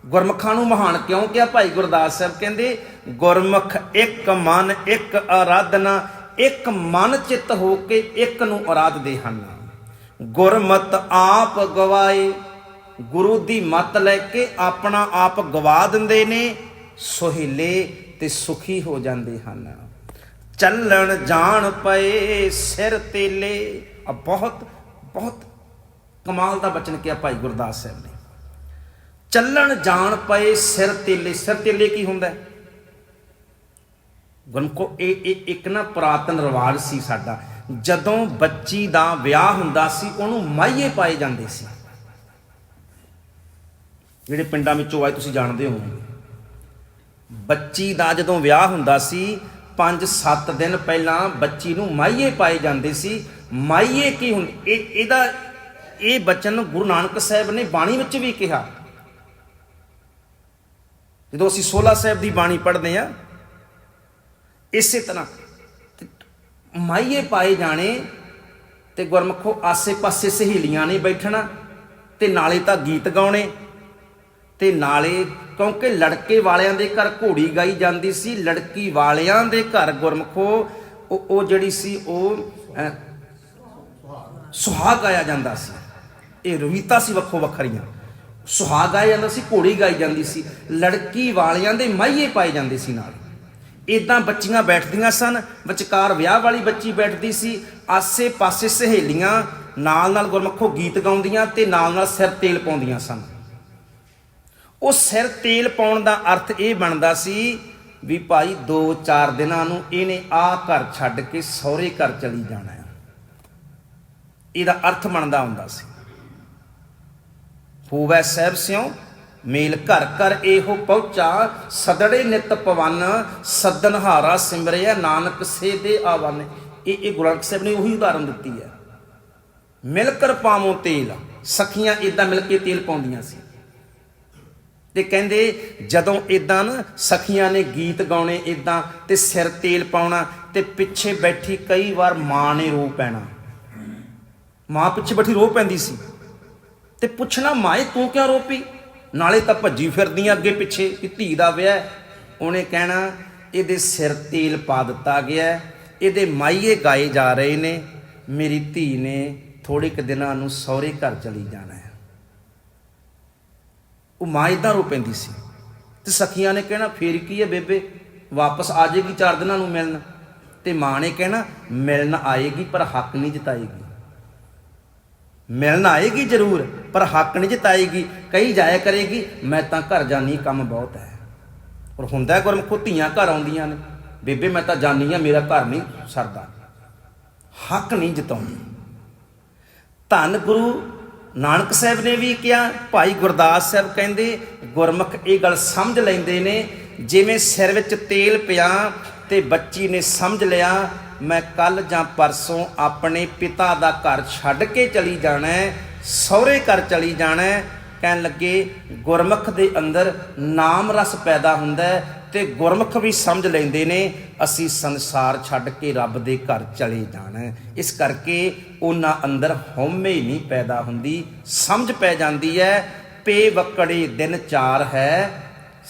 ਗੁਰਮੁਖਾਂ ਨੂੰ ਮਹਾਨ ਕਿਉਂ ਕਿਹਾ? ਭਾਈ ਗੁਰਦਾਸ ਸਾਹਿਬ ਕਹਿੰਦੇ, ਗੁਰਮੁਖ ਇੱਕ ਮਨ, ਇੱਕ ਆਰਾਧਨਾ, ਇੱਕ ਮਨ ਚਿੱਤ ਹੋ ਕੇ ਇੱਕ ਨੂੰ ਆਰਾਧਦੇ ਹਨ। ਗੁਰਮਤ ਆਪ ਗਵਾਏ, ਗੁਰੂ ਦੀ ਮਤ ਲੈ ਕੇ ਆਪਣਾ ਆਪ ਗਵਾ ਦਿੰਦੇ ਨੇ ਸੁਹੇਲੇ ਤੇ ਸੁਖੀ ਹੋ ਜਾਂਦੇ ਹਨ। ਚੱਲਣ ਜਾਣ ਪਏ ਸਿਰ ਤੇਲੇ। ਆ ਬਹੁਤ ਬਹੁਤ ਕਮਾਲ ਦਾ ਬਚਨ ਕਿਹਾ ਭਾਈ ਗੁਰਦਾਸ ਸਾਹਿਬ ਨੇ। ਚੱਲਣ ਜਾਣ ਪਏ ਸਿਰ ਤੇਲੇ। ਸਿਰ ਤੇਲੇ ਕੀ ਹੁੰਦਾ ਹੈ? ਇਹ ਇੱਕ ਨਾ ਪੁਰਾਤਨ ਰਿਵਾਜ ਸੀ ਸਾਡਾ। ਜਦੋਂ ਬੱਚੀ ਦਾ ਵਿਆਹ ਹੁੰਦਾ ਸੀ, ਉਹਨੂੰ ਮਾਈਏ ਪਾਏ ਜਾਂਦੇ ਸੀ। ਜਿਹੜੇ ਪਿੰਡਾਂ ਵਿੱਚੋਂ ਆਏ, ਤੁਸੀਂ ਜਾਣਦੇ ਹੋ ਬੱਚੀ ਦਾ ਜਦੋਂ ਵਿਆਹ ਹੁੰਦਾ ਸੀ 5-7 ਦਿਨ ਪਹਿਲਾਂ ਬੱਚੀ ਨੂੰ ਮਾਈਏ ਪਾਏ ਜਾਂਦੇ ਸੀ। ਮਾਈਏ ਕੀ ਹੁੰਦੀ ਇਹ, ਇਹਦਾ, ਇਹ ਬਚਨ ਗੁਰੂ ਨਾਨਕ ਸਾਹਿਬ ਨੇ ਬਾਣੀ ਵਿੱਚ ਵੀ ਕਿਹਾ। ਜਦੋਂ ਅਸੀਂ 16 ਸਾਹਿਬ ਦੀ ਬਾਣੀ ਪੜ੍ਹਦੇ ਆ ਇਸੇ ਤਰ੍ਹਾਂ ਤੇ ਮਾਈਏ ਪਾਏ ਜਾਣੇ ਤੇ ਗੁਰਮਖੋ ਆਸੇ-ਪਾਸੇ ਸਹੇਲੀਆਂ ਨੇ ਬੈਠਣਾ ਤੇ ਨਾਲੇ ਤਾਂ ਗੀਤ ਗਾਉਣੇ। ਤੇ ਨਾਲੇ ਕਿਉਂਕਿ ਲੜਕੇ ਵਾਲਿਆਂ ਦੇ ਘਰ ਘੋੜੀ ਗਾਈ ਜਾਂਦੀ ਸੀ, ਲੜਕੀ ਵਾਲਿਆਂ ਦੇ ਘਰ ਗੁਰਮਖੋ, ਉਹ ਜਿਹੜੀ ਸੀ, ਉਹ ਸੁਹਾਗ ਗਾਇਆ ਜਾਂਦਾ ਸੀ। ਇਹ ਰਵੀਤਾ ਸੀ ਵੱਖੋ ਵੱਖਰੀਆਂ। ਸੁਹਾਗ ਗਾਇਆ ਜਾਂਦਾ ਸੀ, ਘੋੜੀ ਗਾਈ ਜਾਂਦੀ ਸੀ। ਲੜਕੀ ਵਾਲਿਆਂ ਦੇ ਮਾਈਏ ਪਾਏ ਜਾਂਦੇ ਸੀ ਨਾਲ। ਇਦਾਂ ਬੱਚੀਆਂ ਬੈਠਦੀਆਂ ਸਨ, ਵਿਚਕਾਰ ਵਿਆਹ ਵਾਲੀ ਬੱਚੀ ਬੈਠਦੀ ਸੀ, ਆਸੇ-ਪਾਸੇ ਸਹੇਲੀਆਂ ਨਾਲ ਨਾਲ ਗੁਰਮਖੋ ਗੀਤ ਗਾਉਂਦੀਆਂ ਤੇ ਨਾਲ ਨਾਲ ਸਿਰ ਤੇਲ ਪਾਉਂਦੀਆਂ ਸਨ। ਉਹ ਸਿਰ ਤੇਲ ਪਾਉਣ ਦਾ ਅਰਥ ਇਹ ਬਣਦਾ ਸੀ ਵੀ ਭਾਈ 2-4 ਦਿਨਾਂ ਨੂੰ ਇਹਨੇ ਆ ਘਰ ਛੱਡ ਕੇ ਸਹੁਰੇ ਘਰ ਚਲੀ ਜਾਣਾ ਹੈ ਇਹਦਾ ਅਰਥ ਬਣਦਾ ਹੁੰਦਾ ਸੀ। ਹੋਵੇ ਸਹਿਬ ਸਿਉ, ਮੇਲ ਘਰ ਘਰ ਇਹੋ ਪਹੁੰਚਾ, ਸਦੜੇ ਨਿਤ ਪਵਨ, ਸਦਨਹਾਰਾ ਸਿਮਰਿਆ, ਨਾਨਕ ਸੇ ਦੇ ਆਵਨ। ਇਹ ਇਹ ਗੁਰੂ ਨਾਨਕ ਸਾਹਿਬ ਨੇ ਉਹੀ ਉਦਾਹਰਨ ਦਿੱਤੀ ਹੈ। ਮਿਲ ਕਰ ਪਾਵੋ ਤੇਲ। ਸਖੀਆਂ ਇਦਾਂ ਮਿਲ ਕੇ ਤੇਲ ਪਾਉਂਦੀਆਂ ਸੀ। ਤੇ ਕਹਿੰਦੇ ਜਦੋਂ ਇਦਾਂ ਨਾ ਸਖੀਆਂ ਨੇ ਗੀਤ ਗਾਉਣੇ ਇਦਾਂ ਤੇ ਸਿਰ ਤੇਲ ਪਾਉਣਾ ਤੇ ਪਿੱਛੇ ਬੈਠੀ ਕਈ ਵਾਰ ਮਾਂ ਨੇ ਰੋ ਪੈਣਾ। ਮਾਂ ਪਿੱਛੇ ਬੈਠੀ ਰੋ ਪੈਂਦੀ ਸੀ। ਤੇ ਪੁੱਛਣਾ, ਮਾਏ, ਤੂੰ ਕਿਉਂ ਰੋ ਪਈ? ਨਾਲੇ ਤਾਂ ਭੱਜੀ ਫਿਰਦੀਆਂ ਅੱਗੇ ਪਿੱਛੇ ਕਿ ਧੀ ਦਾ ਵਿਆਹ ਉਹਨੇ ਕਹਿਣਾ, ਇਹਦੇ ਸਿਰ ਤੇਲ ਪਾ ਦਿੱਤਾ ਗਿਆ ਇਹਦੇ ਮਾਈਏ ਗਾਏ ਜਾ ਰਹੇ ਨੇ। ਮੇਰੀ ਧੀ ਨੇ ਥੋੜੇ ਕੁ ਦਿਨਾਂ ਨੂੰ ਸਹੁਰੇ ਘਰ ਚਲੀ ਜਾਣਾ ਉਹ ਮਾਂ ਇਦਾਂ ਰੋ ਪੈਂਦੀ ਸੀ। ਤੇ ਸਖੀਆਂ ਨੇ ਕਹਿਣਾ, ਫੇਰ ਕੀ ਹੈ ਬੇਬੇ? ਵਾਪਸ ਆ ਜਾਏਗੀ ਚਾਰ ਦਿਨਾਂ ਨੂੰ ਮਿਲਣ। ਤੇ ਮਾਂ ਨੇ ਕਹਿਣਾ, ਮਿਲਣ ਆਏਗੀ ਪਰ ਹੱਕ ਨਹੀਂ ਜਤਾਏਗੀ। ਮਿਲਣ ਆਏਗੀ ਜ਼ਰੂਰ, ਪਰ ਹੱਕ ਨਹੀਂ ਜਤਾਏਗੀ। ਕਈ ਜਾਇਆ ਕਰੇਗੀ, ਮੈਂ ਤਾਂ ਘਰ ਜਾਨੀ ਕੰਮ ਬਹੁਤ ਹੈ। ਔਰ ਹੁੰਦਾ ਹੈ ਗੁਰਮੁਖੋ ਧੀਆਂ ਘਰ ਆਉਂਦੀਆਂ ਨੇ। ਬੇਬੇ, ਮੈਂ ਤਾਂ ਜਾਨੀ ਆ ਮੇਰਾ ਘਰ ਨਹੀਂ ਸਰਦਾ। ਹੱਕ ਨਹੀਂ ਜਤਾਉਂਦੀ ਧੰਨ ਗੁਰੂ ਨਾਨਕ ਸਾਹਿਬ ਨੇ ਵੀ ਕਿਹਾ, ਭਾਈ ਗੁਰਦਾਸ ਸਾਹਿਬ ਕਹਿੰਦੇ, ਗੁਰਮੁਖ ਇਹ ਗੱਲ ਸਮਝ ਲੈਂਦੇ ਨੇ, ਜਿਵੇਂ ਸਿਰ ਵਿੱਚ ਤੇਲ ਪਿਆ ਤੇ ਬੱਚੀ ਨੇ ਸਮਝ ਲਿਆ, ਮੈਂ ਕੱਲ ਜਾਂ ਪਰਸੋਂ ਆਪਣੇ ਪਿਤਾ ਦਾ ਘਰ ਛੱਡ ਕੇ ਚਲੀ ਜਾਣਾ ਹੈ, ਸਹੁਰੇ ਘਰ ਚਲੀ ਜਾਣਾ ਹੈ। ਕਹਿਣ ਲੱਗੇ, ਗੁਰਮੁਖ ਦੇ ਅੰਦਰ ਨਾਮ ਰਸ ਪੈਦਾ ਹੁੰਦਾ ਹੈ ਤੇ ਗੁਰਮੁਖ ਵੀ ਸਮਝ ਲੈਂਦੇ ਨੇ, ਅਸੀਂ ਸੰਸਾਰ ਛੱਡ ਕੇ ਰੱਬ ਦੇ ਘਰ ਚਲੇ ਜਾਣਾ ਇਸ ਕਰਕੇ ਉਹਨਾਂ ਅੰਦਰ ਹਉਮੈ ਹੀ ਨਹੀਂ ਪੈਦਾ ਹੁੰਦੀ, ਸਮਝ ਪੈ ਜਾਂਦੀ ਹੈ, ਪੇ ਵਕੜੇ ਦਿਨ ਚਾਰ ਹੈ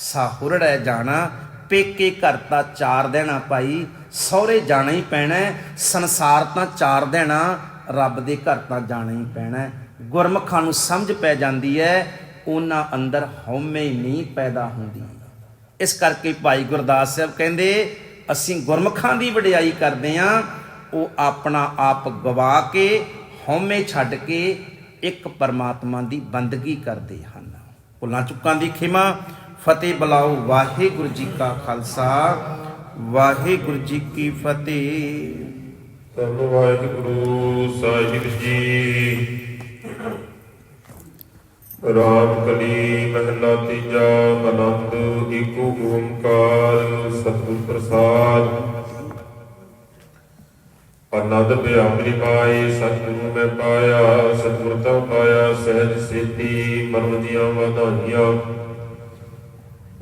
ਸਾਹੁਰੜੈ ਜਾਣਾ, ਪੇਕੇ ਘਰ ਤਾਂ ਚਾਰ ਦੇਣਾ ਭਾਈ, ਸਹੁਰੇ ਜਾਣਾ ਹੀ ਪੈਣਾ ਸੰਸਾਰ ਤਾਂ ਚਾਰ ਦੇਣਾ ਰੱਬ ਦੇ ਘਰ ਤਾਂ ਜਾਣਾ ਹੀ ਪੈਣਾ ਹੈ। ਗੁਰਮੁਖਾਂ ਨੂੰ ਸਮਝ ਪੈ ਜਾਂਦੀ ਹੈ, ਉਹਨਾਂ ਅੰਦਰ ਹਉਮੈ ਹੀ ਨਹੀਂ ਪੈਦਾ ਹੁੰਦੀ ਇਸ ਕਰਕੇ ਭਾਈ ਗੁਰਦਾਸ ਸਾਹਿਬ ਕਹਿੰਦੇ, ਅਸੀਂ ਗੁਰਮੁਖਾਂ ਦੀ ਵਡਿਆਈ ਕਰਦੇ ਆਂ, ਉਹ ਆਪਣਾ ਆਪ ਗਵਾ ਕੇ, ਹਉਮੈ ਛੱਡ ਕੇ ਇੱਕ ਪਰਮਾਤਮਾ ਦੀ ਬੰਦਗੀ ਕਰਦੇ ਹਨ। ਭੁੱਲਾਂ ਚੁੱਕਾਂ ਦੀ ਖਿਮਾ, ਫਤਿਹ ਬੁਲਾਓ ਵਾਹਿਗੁਰੂ ਜੀ ਕਾ ਖਾਲਸਾ, ਵਾਹਿਗੁਰੂ ਜੀ ਕੀ ਫਤਿਹ। ਧੰਨ ਵਾਹਿਗੁਰੂ ਸਾਹਿਬ ਜੀ। ਰਾਮ ਕਲੀ ਮਹਿਲਾ ਤੀਜਾ ਆਨੰਦ, ਏਕੋ ਓੰਕਾਰ, ਸਤਿਗੁਰ ਪ੍ਰਸਾਦ। ਆਨੰਦ ਬਿਆਮਰੀ ਪਾਏ, ਸਤਿਗੁਰੂ ਮੈਂ ਪਾਇਆ, ਸਤਿਗੁਰ ਤਉ ਪਾਇਆ, ਸਹਿਜ ਸੇਤੀ ਮਨ ਦੀਆਂ ਵਧਾਈਆਂ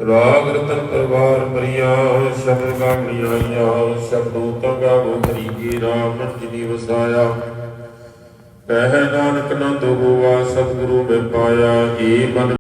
ਰਾਗ ਰਤਨ ਪਰਵਾਰ ਪਰਿਆ ਸ਼ਬਦ ਗਾਵੀਆਂ ਆਈਆਂ, ਸ਼ਬਦੋ ਤਾਂ ਗਾਵੋ ਹਰੀ ਕੀ ਰਾਮ ਜਿਨੀ ਵਸਾਇਆ। ਕਹਿ ਨਾਨਕ ਨੰਦ ਹੋਵਾ ਸਤਿਗੁਰੂ ਮੈਂ ਪਾਇਆ ਏ ਮਨ